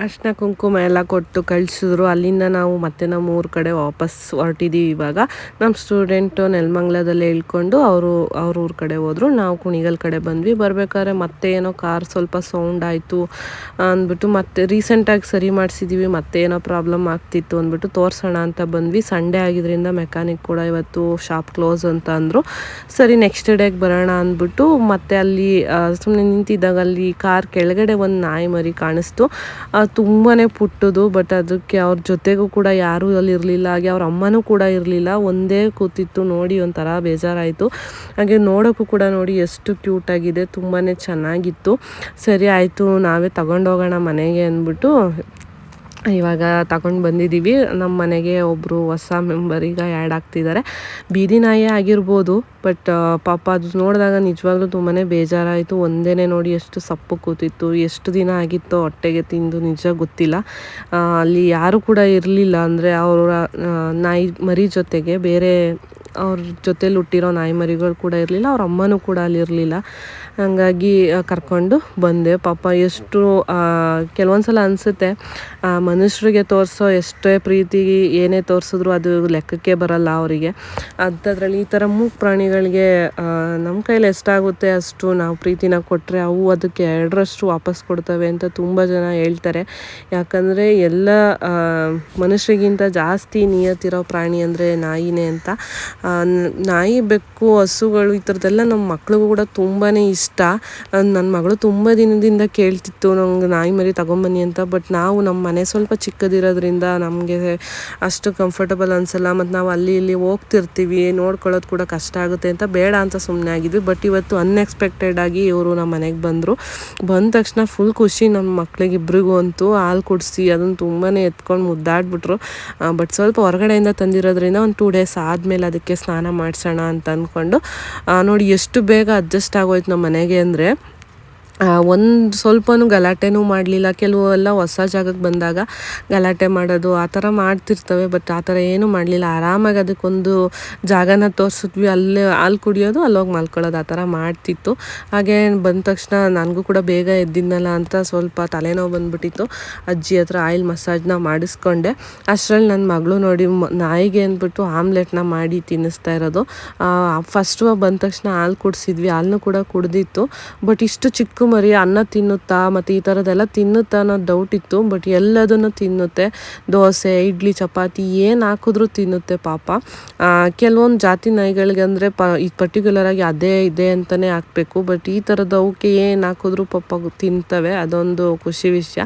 ಅರ್ಶಿನ ಕುಂಕುಮ ಎಲ್ಲ ಕೊಟ್ಟು ಕಳಿಸಿದ್ರು. ಅಲ್ಲಿಂದ ನಾವು ಮತ್ತೆ ನಮ್ಮ ಊರ ಕಡೆ ವಾಪಸ್ ಹೊರಟಿದ್ದೀವಿ ಇವಾಗ. ನಮ್ಮ ಸ್ಟೂಡೆಂಟು ನೆಲಮಂಗ್ಲದಲ್ಲಿ ಇಳ್ಕೊಂಡು ಅವರು, ಅವ್ರ ಊರ ಕಡೆ ಹೋದರು. ನಾವು ಕುಣಿಗಲ್ ಕಡೆ ಬಂದ್ವಿ. ಬರಬೇಕಾದ್ರೆ ಮತ್ತೆ ಏನೋ ಕಾರ್ ಸ್ವಲ್ಪ ಸೌಂಡ್ ಆಯಿತು ಅಂದ್ಬಿಟ್ಟು ಮತ್ತೆ ರೀಸೆಂಟಾಗಿ ಸರಿ ಮಾಡಿಸಿದ್ದೀವಿ ಮತ್ತೆ ಏನೋ ಪ್ರಾಬ್ಲಮ್ ಆಗ್ತಿತ್ತು ಅಂದ್ಬಿಟ್ಟು ತೋರಿಸೋಣ ಅಂತ ಬಂದ್ವಿ. ಸಂಡೇ ಆಗಿದ್ದರಿಂದ ಮೆಕ್ಯಾನಿಕ್ ಕೂಡ ಇವತ್ತು ಶಾಪ್ ಕ್ಲೋಸ್ ಅಂತ ಅಂದರು. ಸರಿ ನೆಕ್ಸ್ಟ್ ಡೇಗೆ ಬರೋಣ ಅಂದ್ಬಿಟ್ಟು ಮತ್ತೆ ಅಲ್ಲಿ ಸುಮ್ಮನೆ ನಿಂತಿದ್ದಾಗ ಅಲ್ಲಿ ಕಾರ್ ಕೆಳಗಡೆ ಒಂದು ನಾಯಿ ಮರಿ ಕಾಣಿಸ್ತು. ತುಂಬಾ ಪುಟ್ಟದು ಬಟ್ ಅದಕ್ಕೆ ಅವ್ರ ಜೊತೆಗೂ ಕೂಡ ಯಾರೂ ಅಲ್ಲಿ ಇರಲಿಲ್ಲ ಹಾಗೆ ಅವ್ರ ಅಮ್ಮನೂ ಕೂಡ ಇರಲಿಲ್ಲ. ಒಂದೇ ಕೂತಿತ್ತು ನೋಡಿ ಒಂಥರ ಬೇಜಾರಾಯಿತು. ಹಾಗೆ ನೋಡೋಕ್ಕೂ ಕೂಡ ನೋಡಿ ಎಷ್ಟು ಕ್ಯೂಟಾಗಿದೆ ತುಂಬಾ ಚೆನ್ನಾಗಿತ್ತು. ಸರಿ, ಆಯಿತು, ನಾವೇ ತಗೊಂಡೋಗೋಣ ಮನೆಗೆ ಅಂದ್ಬಿಟ್ಟು ಇವಾಗ ತಗೊಂಡು ಬಂದಿದ್ದೀವಿ ನಮ್ಮ ಮನೆಗೆ ಒಬ್ಬರು ಹೊಸ ಮೆಂಬರ್ ಈಗ ಆ್ಯಡ್ ಆಗ್ತಿದ್ದಾರೆ ಬೀದಿ ನಾಯಿ ಆಗಿರ್ಬೋದು ಬಟ್ ಪಾಪ ಅದು ನೋಡಿದಾಗ ನಿಜವಾಗ್ಲೂ ತುಂಬಾ ಬೇಜಾರಾಯಿತು. ಒಂದೇ ನೋಡಿ ಎಷ್ಟು ಸಪ್ಪು ಕೂತಿತ್ತು, ಎಷ್ಟು ದಿನ ಆಗಿತ್ತು ಹೊಟ್ಟೆಗೆ ತಿಂದು ನಿಜ ಗೊತ್ತಿಲ್ಲ. ಅಲ್ಲಿ ಯಾರು ಕೂಡ ಇರಲಿಲ್ಲ ಅಂದರೆ ಅವರ ನಾಯಿ ಮರಿ ಜೊತೆಗೆ ಬೇರೆ ಅವ್ರ ಜೊತೇಲಿ ಹುಟ್ಟಿರೋ ನಾಯಿ ಮರಿಗಳು ಕೂಡ ಇರಲಿಲ್ಲ, ಅವ್ರ ಅಮ್ಮನೂ ಕೂಡ ಅಲ್ಲಿ ಇರಲಿಲ್ಲ. ಹಾಗಾಗಿ ಕರ್ಕೊಂಡು ಬಂದೆ. ಪಾಪ ಎಷ್ಟು ಕೆಲವೊಂದು ಸಲ ಅನಿಸುತ್ತೆ ಮನುಷ್ಯರಿಗೆ ತೋರಿಸೋ ಎಷ್ಟೇ ಪ್ರೀತಿ ಏನೇ ತೋರಿಸಿದ್ರು ಅದು ಲೆಕ್ಕಕ್ಕೆ ಬರಲ್ಲ ಅವರಿಗೆ. ಅಂಥದ್ರಲ್ಲಿ ಈ ಥರ ಮೂಕ್ ಪ್ರಾಣಿಗಳಿಗೆ ನಮ್ಮ ಕೈಲಿ ಎಷ್ಟಾಗುತ್ತೆ ಅಷ್ಟು ನಾವು ಪ್ರೀತಿನ ಕೊಟ್ಟರೆ ಅವು ಅದಕ್ಕೆ ಎರಡರಷ್ಟು ವಾಪಸ್ ಕೊಡ್ತವೆ ಅಂತ ತುಂಬ ಜನ ಹೇಳ್ತಾರೆ. ಯಾಕಂದರೆ ಎಲ್ಲ ಮನುಷ್ಯರಿಗಿಂತ ಜಾಸ್ತಿ ನಿಯತ್ತಿರೋ ಪ್ರಾಣಿ ಅಂದರೆ ನಾಯಿನೇ ಅಂತ. ನಾಯಿ ಬೆಕ್ಕು, ಹಸುಗಳು ಈ ಥರದ್ದೆಲ್ಲ ನಮ್ಮ ಮಕ್ಳಿಗೂ ಕೂಡ ತುಂಬಾ ಇಷ್ಟ. ನನ್ನ ಮಗಳು ತುಂಬ ದಿನದಿಂದ ಕೇಳ್ತಿತ್ತು, ನಂಗೆ ನಾಯಿ ಮರಿ ತಗೊಂಬನ್ನಿ ಅಂತ, ಬಟ್ ನಾವು ನಮ್ಮ ಮನೆ ಸ್ವಲ್ಪ ಚಿಕ್ಕದಿರೋದ್ರಿಂದ ನಮಗೆ ಅಷ್ಟು ಕಂಫರ್ಟಬಲ್ ಅನಿಸಲ್ಲ. ಮತ್ತು ನಾವು ಅಲ್ಲಿ ಇಲ್ಲಿ ಹೋಗ್ತಿರ್ತೀವಿ, ನೋಡ್ಕೊಳ್ಳೋದು ಕೂಡ ಕಷ್ಟ ಆಗುತ್ತೆ ಅಂತ ಬೇಡ ಅಂತ ಸುಮ್ಮನೆ ಆಗಿದ್ವಿ. ಬಟ್ ಇವತ್ತು ಅನ್ಎಕ್ಸ್ಪೆಕ್ಟೆಡ್ ಆಗಿ ಇವರು ನಮ್ಮ ಮನೆಗೆ ಬಂದರು. ಬಂದ ತಕ್ಷಣ ಫುಲ್ ಖುಷಿ ನಮ್ಮ ಮಕ್ಕಳಿಗೆ ಇಬ್ಬರಿಗೂ ಅಂತೂ, ಹಾಲು ಕುಡಿಸಿ ಅದನ್ನು ತುಂಬಾ ಎತ್ಕೊಂಡು ಮುದ್ದಾಡ್ಬಿಟ್ರು. ಬಟ್ ಸ್ವಲ್ಪ ಹೊರಗಡೆಯಿಂದ ತಂದಿರೋದ್ರಿಂದ ಒಂದು ಟೂ ಡೇಸ್ ಆದಮೇಲೆ ಅದಕ್ಕೆ ಸ್ನಾನ ಮಾಡಿಸೋಣ ಅಂತ ಅಂದ್ಕೊಂಡು ನೋಡಿ ಎಷ್ಟು ಬೇಗ ಅಡ್ಜಸ್ಟ್ ಆಗೋಯ್ತು ನಮ್ಮ ಮನೆಗೆ ಅಂದರೆ ಒಂದು ಸ್ವಲ್ಪನೂ ಗಲಾಟೆನೂ ಮಾಡಲಿಲ್ಲ. ಕೆಲವು ಎಲ್ಲ ಹೊಸ ಜಾಗಕ್ಕೆ ಬಂದಾಗ ಗಲಾಟೆ ಮಾಡೋದು ಆ ಥರ ಮಾಡ್ತಿರ್ತವೆ, ಬಟ್ ಆ ಥರ ಏನೂ ಮಾಡಲಿಲ್ಲ. ಆರಾಮಾಗಿ ಅದಕ್ಕೊಂದು ಜಾಗನ ತೋರಿಸಿದ್ವಿ. ಅಲ್ಲೇ ಹಾಲು ಕುಡಿಯೋದು, ಅಲ್ಲೋಗಿ ಮಲ್ಕೊಳ್ಳೋದು ಆ ಥರ ಮಾಡ್ತಿತ್ತು. ಹಾಗೆ ಬಂದ ತಕ್ಷಣ ನನಗೂ ಕೂಡ ಬೇಗ ಎದ್ದಿದ್ನಲ್ಲ ಅಂತ ಸ್ವಲ್ಪ ತಲೆನೋವು ಬಂದ್ಬಿಟ್ಟಿತ್ತು. ಅಜ್ಜಿ ಹತ್ರ ಆಯಿಲ್ ಮಸಾಜ್ನ ಮಾಡಿಸ್ಕೊಂಡೆ. ಅಷ್ಟರಲ್ಲಿ ನನ್ನ ಮಗಳು ನೋಡಿ ನಾಯಿಗೆ ಅಂದ್ಬಿಟ್ಟು ಆಮ್ಲೆಟ್ನ ಮಾಡಿ ತಿನ್ನಿಸ್ತಾ ಇರೋದು. ಫಸ್ಟು ಬಂದ ತಕ್ಷಣ ಹಾಲು ಕುಡಿಸಿದ್ವಿ. ಹಾಲನ್ನು ಕೂಡ ಕುಡ್ದಿತ್ತು. ಬಟ್ ಇಷ್ಟು ಚಿಕ್ಕ ಮರಿ ಅನ್ನ ತಿನ್ನುತ್ತಾ, ಮತ್ತು ಈ ಥರದ್ದೆಲ್ಲ ತಿನ್ನುತ್ತಾ ಅನ್ನೋ ಡೌಟ್ ಇತ್ತು ಬಟ್ ಎಲ್ಲದನ್ನು ತಿನ್ನುತ್ತೆ. ದೋಸೆ, ಇಡ್ಲಿ, ಚಪಾತಿ ಏನು ಹಾಕಿದ್ರೂ ತಿನ್ನುತ್ತೆ ಪಾಪ. ಕೆಲವೊಂದು ಜಾತಿ ನಾಯಿಗಳಿಗೆ ಅಂದರೆ ಪ, ಈ ಪರ್ಟಿಕ್ಯುಲರಾಗಿ ಅದೇ ಇದೆ ಅಂತಲೇ ಹಾಕಬೇಕು ಬಟ್ ಈ ಥರದ ಅವಕ್ಕೆ ಏನು ಹಾಕಿದ್ರೂ ಪಾಪ ತಿಂತವೆ, ಅದೊಂದು ಖುಷಿ ವಿಷಯ.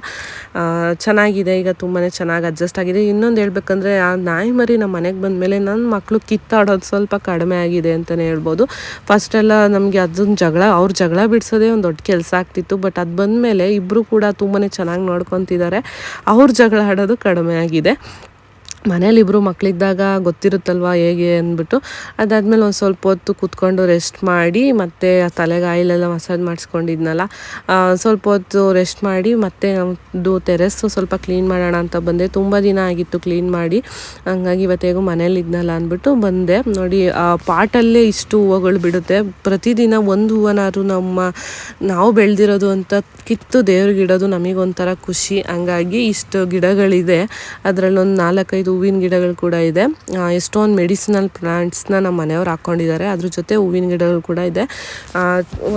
ಚೆನ್ನಾಗಿದೆ, ಈಗ ತುಂಬಾ ಚೆನ್ನಾಗಿ ಅಡ್ಜಸ್ಟ್ ಆಗಿದೆ. ಇನ್ನೊಂದು ಹೇಳ್ಬೇಕಂದ್ರೆ, ಆ ನಾಯಿ ಮರಿ ನಮ್ಮ ಮನೆಗೆ ಬಂದಮೇಲೆ ನನ್ನ ಮಕ್ಕಳು ಕಿತ್ತಾಡೋದು ಸ್ವಲ್ಪ ಕಡಿಮೆ ಆಗಿದೆ ಅಂತಲೇ ಹೇಳ್ಬೋದು. ಫಸ್ಟೆಲ್ಲ ನಮಗೆ ಅದೊಂದು ಜಗಳ, ಅವ್ರ ಜಗಳ ಬಿಡಿಸೋದೇ ಒಂದು ದೊಡ್ಡ ಕೆಲಸ. ಆಗ್ತಿತ್ತು ಬಟ್ ಅದು ಬಂದಮೇಲೆ ಇಬ್ಬರು ಕೂಡ ತುಂಬಾ ಚೆನ್ನಾಗಿ ನೋಡ್ಕೊತಿದ್ದಾರೆ. ಅವ್ರ ಜಗಳ ಆಡೋದು ಕಡಿಮೆ ಆಗಿದೆ. ಮನೇಲಿ ಇಬ್ಬರು ಮಕ್ಕಳಿದ್ದಾಗ ಗೊತ್ತಿರುತ್ತಲ್ವ ಹೇಗೆ ಅಂದ್ಬಿಟ್ಟು. ಅದಾದಮೇಲೆ ಒಂದು ಸ್ವಲ್ಪ ಹೊತ್ತು ಕೂತ್ಕೊಂಡು ರೆಸ್ಟ್ ಮಾಡಿ ಮತ್ತು ಆ ತಲೆಗೆ ಆಯಿಲೆಲ್ಲ ಮಸಾಜ್ ಮಾಡಿಸ್ಕೊಂಡಿದ್ನಲ್ಲ ಸ್ವಲ್ಪ ಹೊತ್ತು ರೆಸ್ಟ್ ಮಾಡಿ ಮತ್ತೆ ನಮ್ಮದು ಟೆರೆಸ್ಸು ಸ್ವಲ್ಪ ಕ್ಲೀನ್ ಮಾಡೋಣ ಅಂತ ಬಂದೆ. ತುಂಬ ದಿನ ಆಗಿತ್ತು ಕ್ಲೀನ್ ಮಾಡಿ. ಹಂಗಾಗಿ ಇವತ್ತೇಗೂ ಮನೇಲಿ ಇದ್ನಲ್ಲ ಅಂದ್ಬಿಟ್ಟು ಬಂದೆ. ನೋಡಿ, ಆ, ಪಾಟಲ್ಲೇ ಇಷ್ಟು ಹೂವುಗಳು ಬಿಡುತ್ತೆ. ಪ್ರತಿದಿನ ಒಂದು ಹೂವನಾದ್ರು ನಮ್ಮ, ನಾವು ಬೆಳೆದಿರೋದು ಅಂತ ಕಿತ್ತು ದೇವ್ರಿಗಿಡೋದು ನಮಗೊಂಥರ ಖುಷಿ. ಹಂಗಾಗಿ ಇಷ್ಟು ಗಿಡಗಳಿದೆ. ಅದರಲ್ಲೊಂದು ನಾಲ್ಕೈದು ಹೂವಿನ ಗಿಡಗಳು ಕೂಡ ಇದೆ. ಎಷ್ಟೊಂದು ಮೆಡಿಸಿನಲ್ ಪ್ಲಾಂಟ್ಸ್ನ ನಮ್ಮ ಮನೆಯವ್ರು ಹಾಕ್ಕೊಂಡಿದ್ದಾರೆ. ಅದ್ರ ಜೊತೆ ಹೂವಿನ ಗಿಡಗಳು ಕೂಡ ಇದೆ.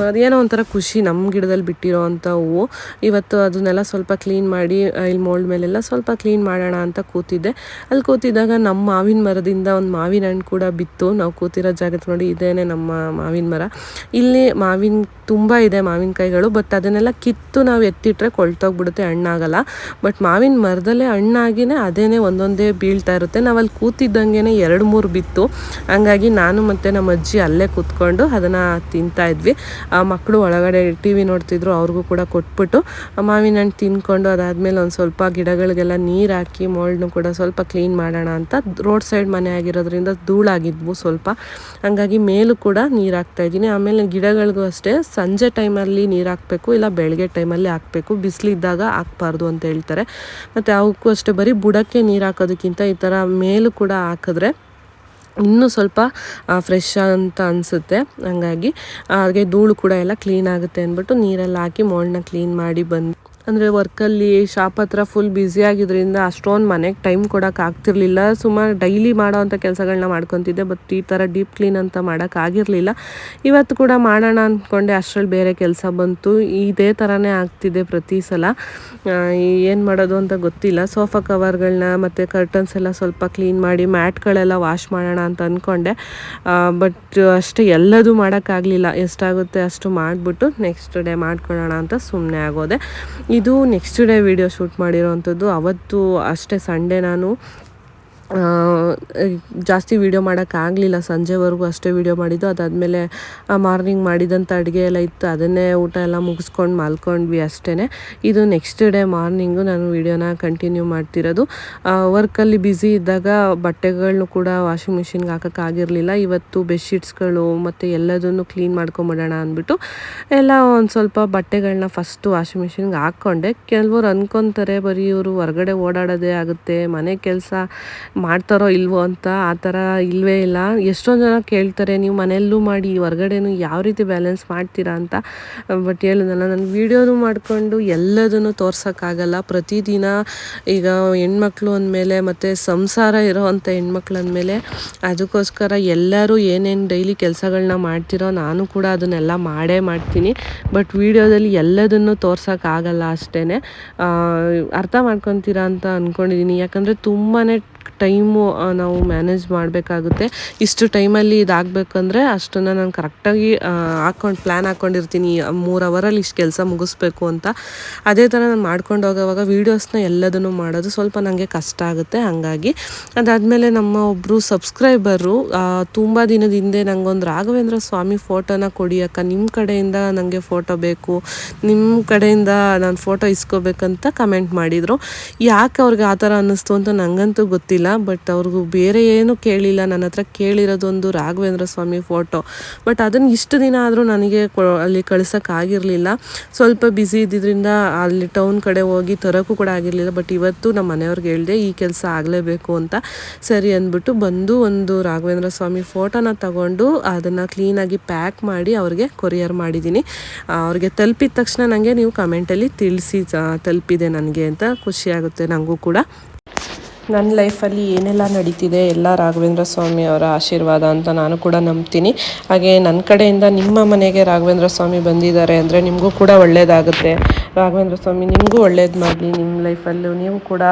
ಅದೇನೋ ಒಂಥರ ಖುಷಿ ನಮ್ಮ ಗಿಡದಲ್ಲಿ ಬಿಟ್ಟಿರೋ ಅಂಥ ಹೂವು. ಇವತ್ತು ಅದನ್ನೆಲ್ಲ ಸ್ವಲ್ಪ ಕ್ಲೀನ್ ಮಾಡಿ ಇಲ್ಲಿ ಮೋಲ್ಡ್ ಮೇಲೆಲ್ಲ ಸ್ವಲ್ಪ ಕ್ಲೀನ್ ಮಾಡೋಣ ಅಂತ ಕೂತಿದ್ದೆ. ಅಲ್ಲಿ ಕೂತಿದ್ದಾಗ ನಮ್ಮ ಮಾವಿನ ಮರದಿಂದ ಒಂದು ಮಾವಿನ ಹಣ್ಣು ಕೂಡ ಬಿತ್ತು. ನಾವು ಕೂತಿರೋ ಜಾಗಕ್ಕೆ ನೋಡಿ ಇದೇನೆ ನಮ್ಮ ಮಾವಿನ ಮರ. ಇಲ್ಲಿ ಮಾವಿನ, ತುಂಬ ಇದೆ ಮಾವಿನಕಾಯಿಗಳು ಬಟ್ ಅದನ್ನೆಲ್ಲ ಕಿತ್ತು ನಾವು ಎತ್ತಿಟ್ರೆ ಕೊಳ್ತೋಗ್ಬಿಡುತ್ತೆ, ಹಣ್ಣಾಗಲ್ಲ. ಬಟ್ ಮಾವಿನ ಮರದಲ್ಲೇ ಹಣ್ಣಾಗಿನೇ ಅದೇನೆ ಒಂದೊಂದೇ ಬೀಳ್ತಾ ಇರುತ್ತೆ. ನಾವು ಅಲ್ಲಿ ಕೂತಿದ್ದಂಗೆ ಎರಡು ಮೂರು ಬಿತ್ತು. ಹಂಗಾಗಿ ನಾನು ಮತ್ತು ನಮ್ಮ ಅಜ್ಜಿ ಅಲ್ಲೇ ಕೂತ್ಕೊಂಡು ಅದನ್ನು ತಿಂತಾ ಇದ್ವಿ. ಆ ಮಕ್ಕಳು ಒಳಗಡೆ ಟಿ ವಿ ನೋಡ್ತಿದ್ರು, ಅವ್ರಿಗೂ ಕೂಡ ಕೊಟ್ಬಿಟ್ಟು. ಮಾವಿನ ಹಣ್ಣು ತಿನ್ಕೊಂಡು ಅದಾದಮೇಲೆ ಒಂದು ಸ್ವಲ್ಪ ಗಿಡಗಳಿಗೆಲ್ಲ ನೀರು ಹಾಕಿ ಮೋಲ್ಡ್ನು ಕೂಡ ಸ್ವಲ್ಪ ಕ್ಲೀನ್ ಮಾಡೋಣ ಅಂತ ರೋಡ್ ಸೈಡ್ ಮನೆ ಆಗಿರೋದ್ರಿಂದ ಧೂಳಾಗಿದ್ವು ಸ್ವಲ್ಪ. ಹಂಗಾಗಿ ಮೇಲೂ ಕೂಡ ನೀರು ಹಾಕ್ತಾ ಇದ್ದೀನಿ. ಆಮೇಲೆ ಗಿಡಗಳಿಗೂ ಅಷ್ಟೇ ಸಂಜೆ ಟೈಮಲ್ಲಿ ನೀರು ಹಾಕಬೇಕು, ಇಲ್ಲ ಬೆಳಗ್ಗೆ ಟೈಮಲ್ಲಿ ಹಾಕಬೇಕು. ಬಿಸಿಲಿದ್ದಾಗ ಹಾಕ್ಬಾರ್ದು ಅಂತ ಹೇಳ್ತಾರೆ. ಮತ್ತು ಅವಕ್ಕೂ ಅಷ್ಟೇ ಬರೀ ಬುಡಕ್ಕೆ ನೀರು ಹಾಕೋದಕ್ಕಿಂತ ಈ ಥರ ಮೇಲೂ ಕೂಡ ಹಾಕಿದ್ರೆ ಇನ್ನೂ ಸ್ವಲ್ಪ ಫ್ರೆಶ್ ಅಂತ ಅನಿಸುತ್ತೆ. ಹಂಗಾಗಿ ಹಾಗೆ ಧೂಳು ಕೂಡ ಎಲ್ಲ ಕ್ಲೀನ್ ಆಗುತ್ತೆ ಅಂದ್ಬಿಟ್ಟು ನೀರಲ್ಲಿ ಹಾಕಿ ಮೋಳನ್ನ ಕ್ಲೀನ್ ಮಾಡಿ ಬಂದು ಅಂದರೆ ವರ್ಕಲ್ಲಿ ಶಾಪ್ ಹತ್ರ ಫುಲ್ ಬ್ಯುಸಿ ಆಗಿದ್ದರಿಂದ ಅಷ್ಟೊಂದು ಮನೆಗೆ ಟೈಮ್ ಕೊಡೋಕೆ ಆಗ್ತಿರ್ಲಿಲ್ಲ. ಸುಮಾರು ಡೈಲಿ ಮಾಡೋ ಅಂಥ ಕೆಲಸಗಳನ್ನ ಮಾಡ್ಕೊತಿದ್ದೆ ಬಟ್ ಈ ಥರ ಡೀಪ್ ಕ್ಲೀನ್ ಅಂತ ಮಾಡೋಕ್ಕಾಗಿರಲಿಲ್ಲ ಇವತ್ತು ಕೂಡ ಮಾಡೋಣ ಅಂದ್ಕೊಂಡೆ ಅಷ್ಟರಲ್ಲಿ ಬೇರೆ ಕೆಲಸ ಬಂತು. ಇದೇ ಥರನೇ ಆಗ್ತಿದೆ ಪ್ರತಿ ಸಲ. ಏನು ಮಾಡೋದು ಅಂತ ಗೊತ್ತಿಲ್ಲ. ಸೋಫಾ ಕವರ್ಗಳನ್ನ ಮತ್ತು ಕರ್ಟನ್ಸ್ ಎಲ್ಲ ಸ್ವಲ್ಪ ಕ್ಲೀನ್ ಮಾಡಿ, ಮ್ಯಾಟ್ಗಳೆಲ್ಲ ವಾಶ್ ಮಾಡೋಣ ಅಂತ ಅಂದ್ಕೊಂಡೆ ಬಟ್ ಅಷ್ಟೇ, ಎಲ್ಲದೂ ಮಾಡೋಕ್ಕಾಗಲಿಲ್ಲ ಎಷ್ಟಾಗುತ್ತೆ ಅಷ್ಟು ಮಾಡಿಬಿಟ್ಟು ನೆಕ್ಸ್ಟ್ ಡೇ ಮಾಡ್ಕೊಳ್ಳೋಣ ಅಂತ ಸುಮ್ಮನೆ ಆಗೋದೆ. ಇದು ನೆಕ್ಸ್ಟ್ ಡೇ ವಿಡಿಯೋ ಶೂಟ್ ಮಾಡಿರೋವಂಥದ್ದು ಅವತ್ತು ಅಷ್ಟೇ ಸಂಡೇ ನಾನು ಜಾಸ್ತಿ ವೀಡಿಯೋ ಮಾಡೋಕ್ಕಾಗಲಿಲ್ಲ ಸಂಜೆವರೆಗೂ ಅಷ್ಟೇ ವೀಡಿಯೋ ಮಾಡಿದ್ದು. ಅದಾದಮೇಲೆ ಮಾರ್ನಿಂಗ್ ಮಾಡಿದಂಥ ಅಡುಗೆ ಎಲ್ಲ ಇತ್ತು. ಅದನ್ನೇ ಊಟ ಎಲ್ಲ ಮುಗಿಸ್ಕೊಂಡು ಮಲ್ಕೊಂಡ್ವಿ ಅಷ್ಟೇ ಇದು ನೆಕ್ಸ್ಟ್ ಡೇ ಮಾರ್ನಿಂಗು ನಾನು ವೀಡಿಯೋನ ಕಂಟಿನ್ಯೂ ಮಾಡ್ತಿರೋದು. ವರ್ಕಲ್ಲಿ ಬ್ಯುಸಿ ಇದ್ದಾಗ ಬಟ್ಟೆಗಳನ್ನೂ ಕೂಡ ವಾಷಿಂಗ್ ಮಿಷಿನ್ಗೆ ಹಾಕೋಕ್ಕಾಗಿರಲಿಲ್ಲ ಇವತ್ತು ಬೆಡ್ಶೀಟ್ಸ್ಗಳು ಮತ್ತು ಎಲ್ಲದನ್ನು ಕ್ಲೀನ್ ಮಾಡ್ಕೊಂಬಿಡೋಣ ಅಂದ್ಬಿಟ್ಟು ಎಲ್ಲ ಒಂದು ಸ್ವಲ್ಪ ಬಟ್ಟೆಗಳನ್ನ ಫಸ್ಟು ವಾಷಿಂಗ್ ಮಿಷಿನ್ಗೆ ಹಾಕ್ಕೊಂಡೆ. ಕೆಲವರು ಅಂದ್ಕೊತಾರೆ ಬರೀ ಇವರು ಹೊರಗಡೆ ಓಡಾಡೋದೇ ಆಗುತ್ತೆ. ಮನೆ ಕೆಲಸ ಮಾಡ್ತಾರೋ ಇಲ್ವೋ ಅಂತ ಆ ಥರ ಇಲ್ಲವೇ ಇಲ್ಲ. ಎಷ್ಟೊಂದು ಜನ ಕೇಳ್ತಾರೆ, ನೀವು ಮನೆಯಲ್ಲೂ ಮಾಡಿ ಹೊರ್ಗಡೆನೂ ಯಾವ ರೀತಿ ಬ್ಯಾಲೆನ್ಸ್ ಮಾಡ್ತೀರಾ ಅಂತ? ಬಟ್ ಹೇಳಿದ್ನಲ್ಲ ನಾನು ವೀಡಿಯೋನು ಮಾಡಿಕೊಂಡು ಎಲ್ಲದನ್ನು ತೋರ್ಸೋಕ್ಕಾಗಲ್ಲ. ಪ್ರತಿದಿನ ಈಗ ಹೆಣ್ಮಕ್ಳು ಅಂದಮೇಲೆ ಮತ್ತು ಸಂಸಾರ ಇರೋವಂಥ ಹೆಣ್ಮಕ್ಳು ಅಂದಮೇಲೆ ಅದಕ್ಕೋಸ್ಕರ ಎಲ್ಲರೂ ಏನೇನು ಡೈಲಿ ಕೆಲಸಗಳನ್ನ ಮಾಡ್ತಿರೋ ನಾನು ಕೂಡ ಅದನ್ನೆಲ್ಲ ಮಾಡೇ ಮಾಡ್ತೀನಿ. ಬಟ್ ವೀಡಿಯೋದಲ್ಲಿ ಎಲ್ಲದನ್ನು ತೋರ್ಸೋಕ್ಕಾಗಲ್ಲ ಅಷ್ಟೇ ಅರ್ಥ ಮಾಡ್ಕೊತೀರಾ ಅಂತ ಅಂದ್ಕೊಂಡಿದ್ದೀನಿ ಯಾಕಂದರೆ ತುಂಬಾ ಟೈಮು ನಾವು ಮ್ಯಾನೇಜ್ ಮಾಡಬೇಕಾಗುತ್ತೆ. ಇಷ್ಟು ಟೈಮಲ್ಲಿ ಇದಾಗಬೇಕಂದ್ರೆ ಅಷ್ಟನ್ನು ನಾನು ಕರೆಕ್ಟಾಗಿ ಹಾಕ್ಕೊಂಡು ಪ್ಲ್ಯಾನ್ ಹಾಕ್ಕೊಂಡಿರ್ತೀನಿ ಮೂರು ಅವರಲ್ಲಿ ಇಷ್ಟು ಕೆಲಸ ಮುಗಿಸ್ಬೇಕು ಅಂತ. ಅದೇ ಥರ ನಾನು ಮಾಡ್ಕೊಂಡು ಹೋಗೋವಾಗ ವೀಡಿಯೋಸ್ನ ಎಲ್ಲದನ್ನು ಮಾಡೋದು ಸ್ವಲ್ಪ ನನಗೆ ಕಷ್ಟ ಆಗುತ್ತೆ. ಹಾಗಾಗಿ ಅದಾದಮೇಲೆ ನಮ್ಮ ಒಬ್ಬರು ಸಬ್ಸ್ಕ್ರೈಬರು ತುಂಬ ದಿನದ ಹಿಂದೆ ನನಗೊಂದು ರಾಘವೇಂದ್ರ ಸ್ವಾಮಿ ಫೋಟೋನ ಕೊಡಿ ಅಕ್ಕ. ನಿಮ್ಮ ಕಡೆಯಿಂದ ನನಗೆ ಫೋಟೋ ಬೇಕು. ನಿಮ್ಮ ಕಡೆಯಿಂದ ನಾನು ಫೋಟೋ ಇಸ್ಕೋಬೇಕಂತ ಕಮೆಂಟ್ ಮಾಡಿದರು. ಯಾಕೆ ಅವ್ರಿಗೆ ಆ ಥರ ಅನ್ನಿಸ್ತು ಅಂತ ನನಗಂತೂ ಗೊತ್ತಿಲ್ಲ. ಬಟ್ ಅವ್ರಿಗೂ ಬೇರೆ ಏನು ಕೇಳಿಲ್ಲ. ನನ್ನ ಹತ್ರ ಕೇಳಿರೋದೊಂದು ರಾಘವೇಂದ್ರ ಸ್ವಾಮಿ ಫೋಟೋ. ಬಟ್ ಅದನ್ನು ಇಷ್ಟು ದಿನ ಆದರೂ ನನಗೆ ಅಲ್ಲಿ ಕಳ್ಸೋಕ್ಕಾಗಿರಲಿಲ್ಲ ಸ್ವಲ್ಪ ಬ್ಯುಸಿ ಇದ್ದಿದ್ದರಿಂದ ಅಲ್ಲಿ ಟೌನ್ ಕಡೆ ಹೋಗಿ ತರೋಕ್ಕೂ ಕೂಡ ಆಗಿರಲಿಲ್ಲ. ಬಟ್ ಇವತ್ತು ನಮ್ಮ ಮನೆಯವ್ರಿಗೆ ಹೇಳಿದೆ, ಈ ಕೆಲಸ ಆಗಲೇಬೇಕು ಅಂತ. ಸರಿ ಅಂದ್ಬಿಟ್ಟು ಬಂದು ಒಂದು ರಾಘವೇಂದ್ರ ಸ್ವಾಮಿ ಫೋಟೋನ ತಗೊಂಡು ಅದನ್ನು ಕ್ಲೀನಾಗಿ ಪ್ಯಾಕ್ ಮಾಡಿ ಅವ್ರಿಗೆ ಕೊರಿಯರ್ ಮಾಡಿದ್ದೀನಿ. ಅವ್ರಿಗೆ ತಲುಪಿದ ತಕ್ಷಣ ನನಗೆ ನೀವು ಕಮೆಂಟಲ್ಲಿ ತಿಳಿಸಿ ತಲುಪಿದೆ ನನಗೆ ಅಂತ ಖುಷಿಯಾಗುತ್ತೆ ನನಗೂ ಕೂಡ. ನನ್ನ ಲೈಫಲ್ಲಿ ಏನೆಲ್ಲ ನಡೀತಿದೆ ಎಲ್ಲ ರಾಘವೇಂದ್ರ ಸ್ವಾಮಿ ಅವರ ಆಶೀರ್ವಾದ ಅಂತ ನಾನು ಕೂಡ ನಂಬ್ತೀನಿ. ಹಾಗೆ ನನ್ನ ಕಡೆಯಿಂದ ನಿಮ್ಮ ಮನೆಗೆ ರಾಘವೇಂದ್ರ ಸ್ವಾಮಿ ಬಂದಿದ್ದಾರೆ ಅಂದರೆ ನಿಮಗೂ ಕೂಡ ಒಳ್ಳೆಯದಾಗುತ್ತೆ ರಾಘವೇಂದ್ರ ಸ್ವಾಮಿ, ನಿಮಗೂ ಒಳ್ಳೇದು ಮಾಡಲಿ. ನಿಮ್ಮ ಲೈಫಲ್ಲೂ ನೀವು ಕೂಡ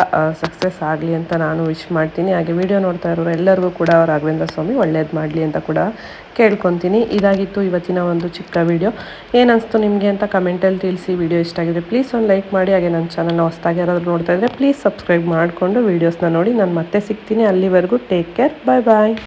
ಸಕ್ಸಸ್ ಆಗಲಿ ಅಂತ ನಾನು ವಿಶ್ ಮಾಡ್ತೀನಿ. ಹಾಗೆ ವಿಡಿಯೋ ನೋಡ್ತಾ ಇರೋರು ಎಲ್ಲರಿಗೂ ಕೂಡ ರಾಘವೇಂದ್ರ ಸ್ವಾಮಿ ಒಳ್ಳೇದು ಮಾಡಲಿ ಅಂತ ಕೂಡ ಕೇಳ್ಕೊತೀನಿ. ಇದಾಗಿತ್ತು ಇವತ್ತಿನ ಒಂದು ಚಿಕ್ಕ ವಿಡಿಯೋ ಏನಿಸ್ತು ನಿಮಗೆ ಅಂತ ಕಮೆಂಟಲ್ಲಿ ತಿಳಿಸಿ ವಿಡಿಯೋ ಇಷ್ಟ ಆಗಿದೆ ಪ್ಲೀಸ್ ಒಂದು ಲೈಕ್ ಮಾಡಿ. ಹಾಗೆ ನನ್ನ ಚಾನಲ್ನ ಹೊಸ್ದಾಗಿ ಯಾರಾದರೂ ನೋಡ್ತಾ ಇದ್ದರೆ ಪ್ಲೀಸ್ ಸಬ್ಸ್ಕ್ರೈಬ್ ಮಾಡಿಕೊಂಡು ವೀಡಿಯೋಸ್ನ ನೋಡಿ. ನಾನು ಮತ್ತೆ ಸಿಗ್ತೀನಿ. ಅಲ್ಲಿವರೆಗೂ ಟೇಕ್ ಕೇರ್ ಬಾಯ್ ಬಾಯ್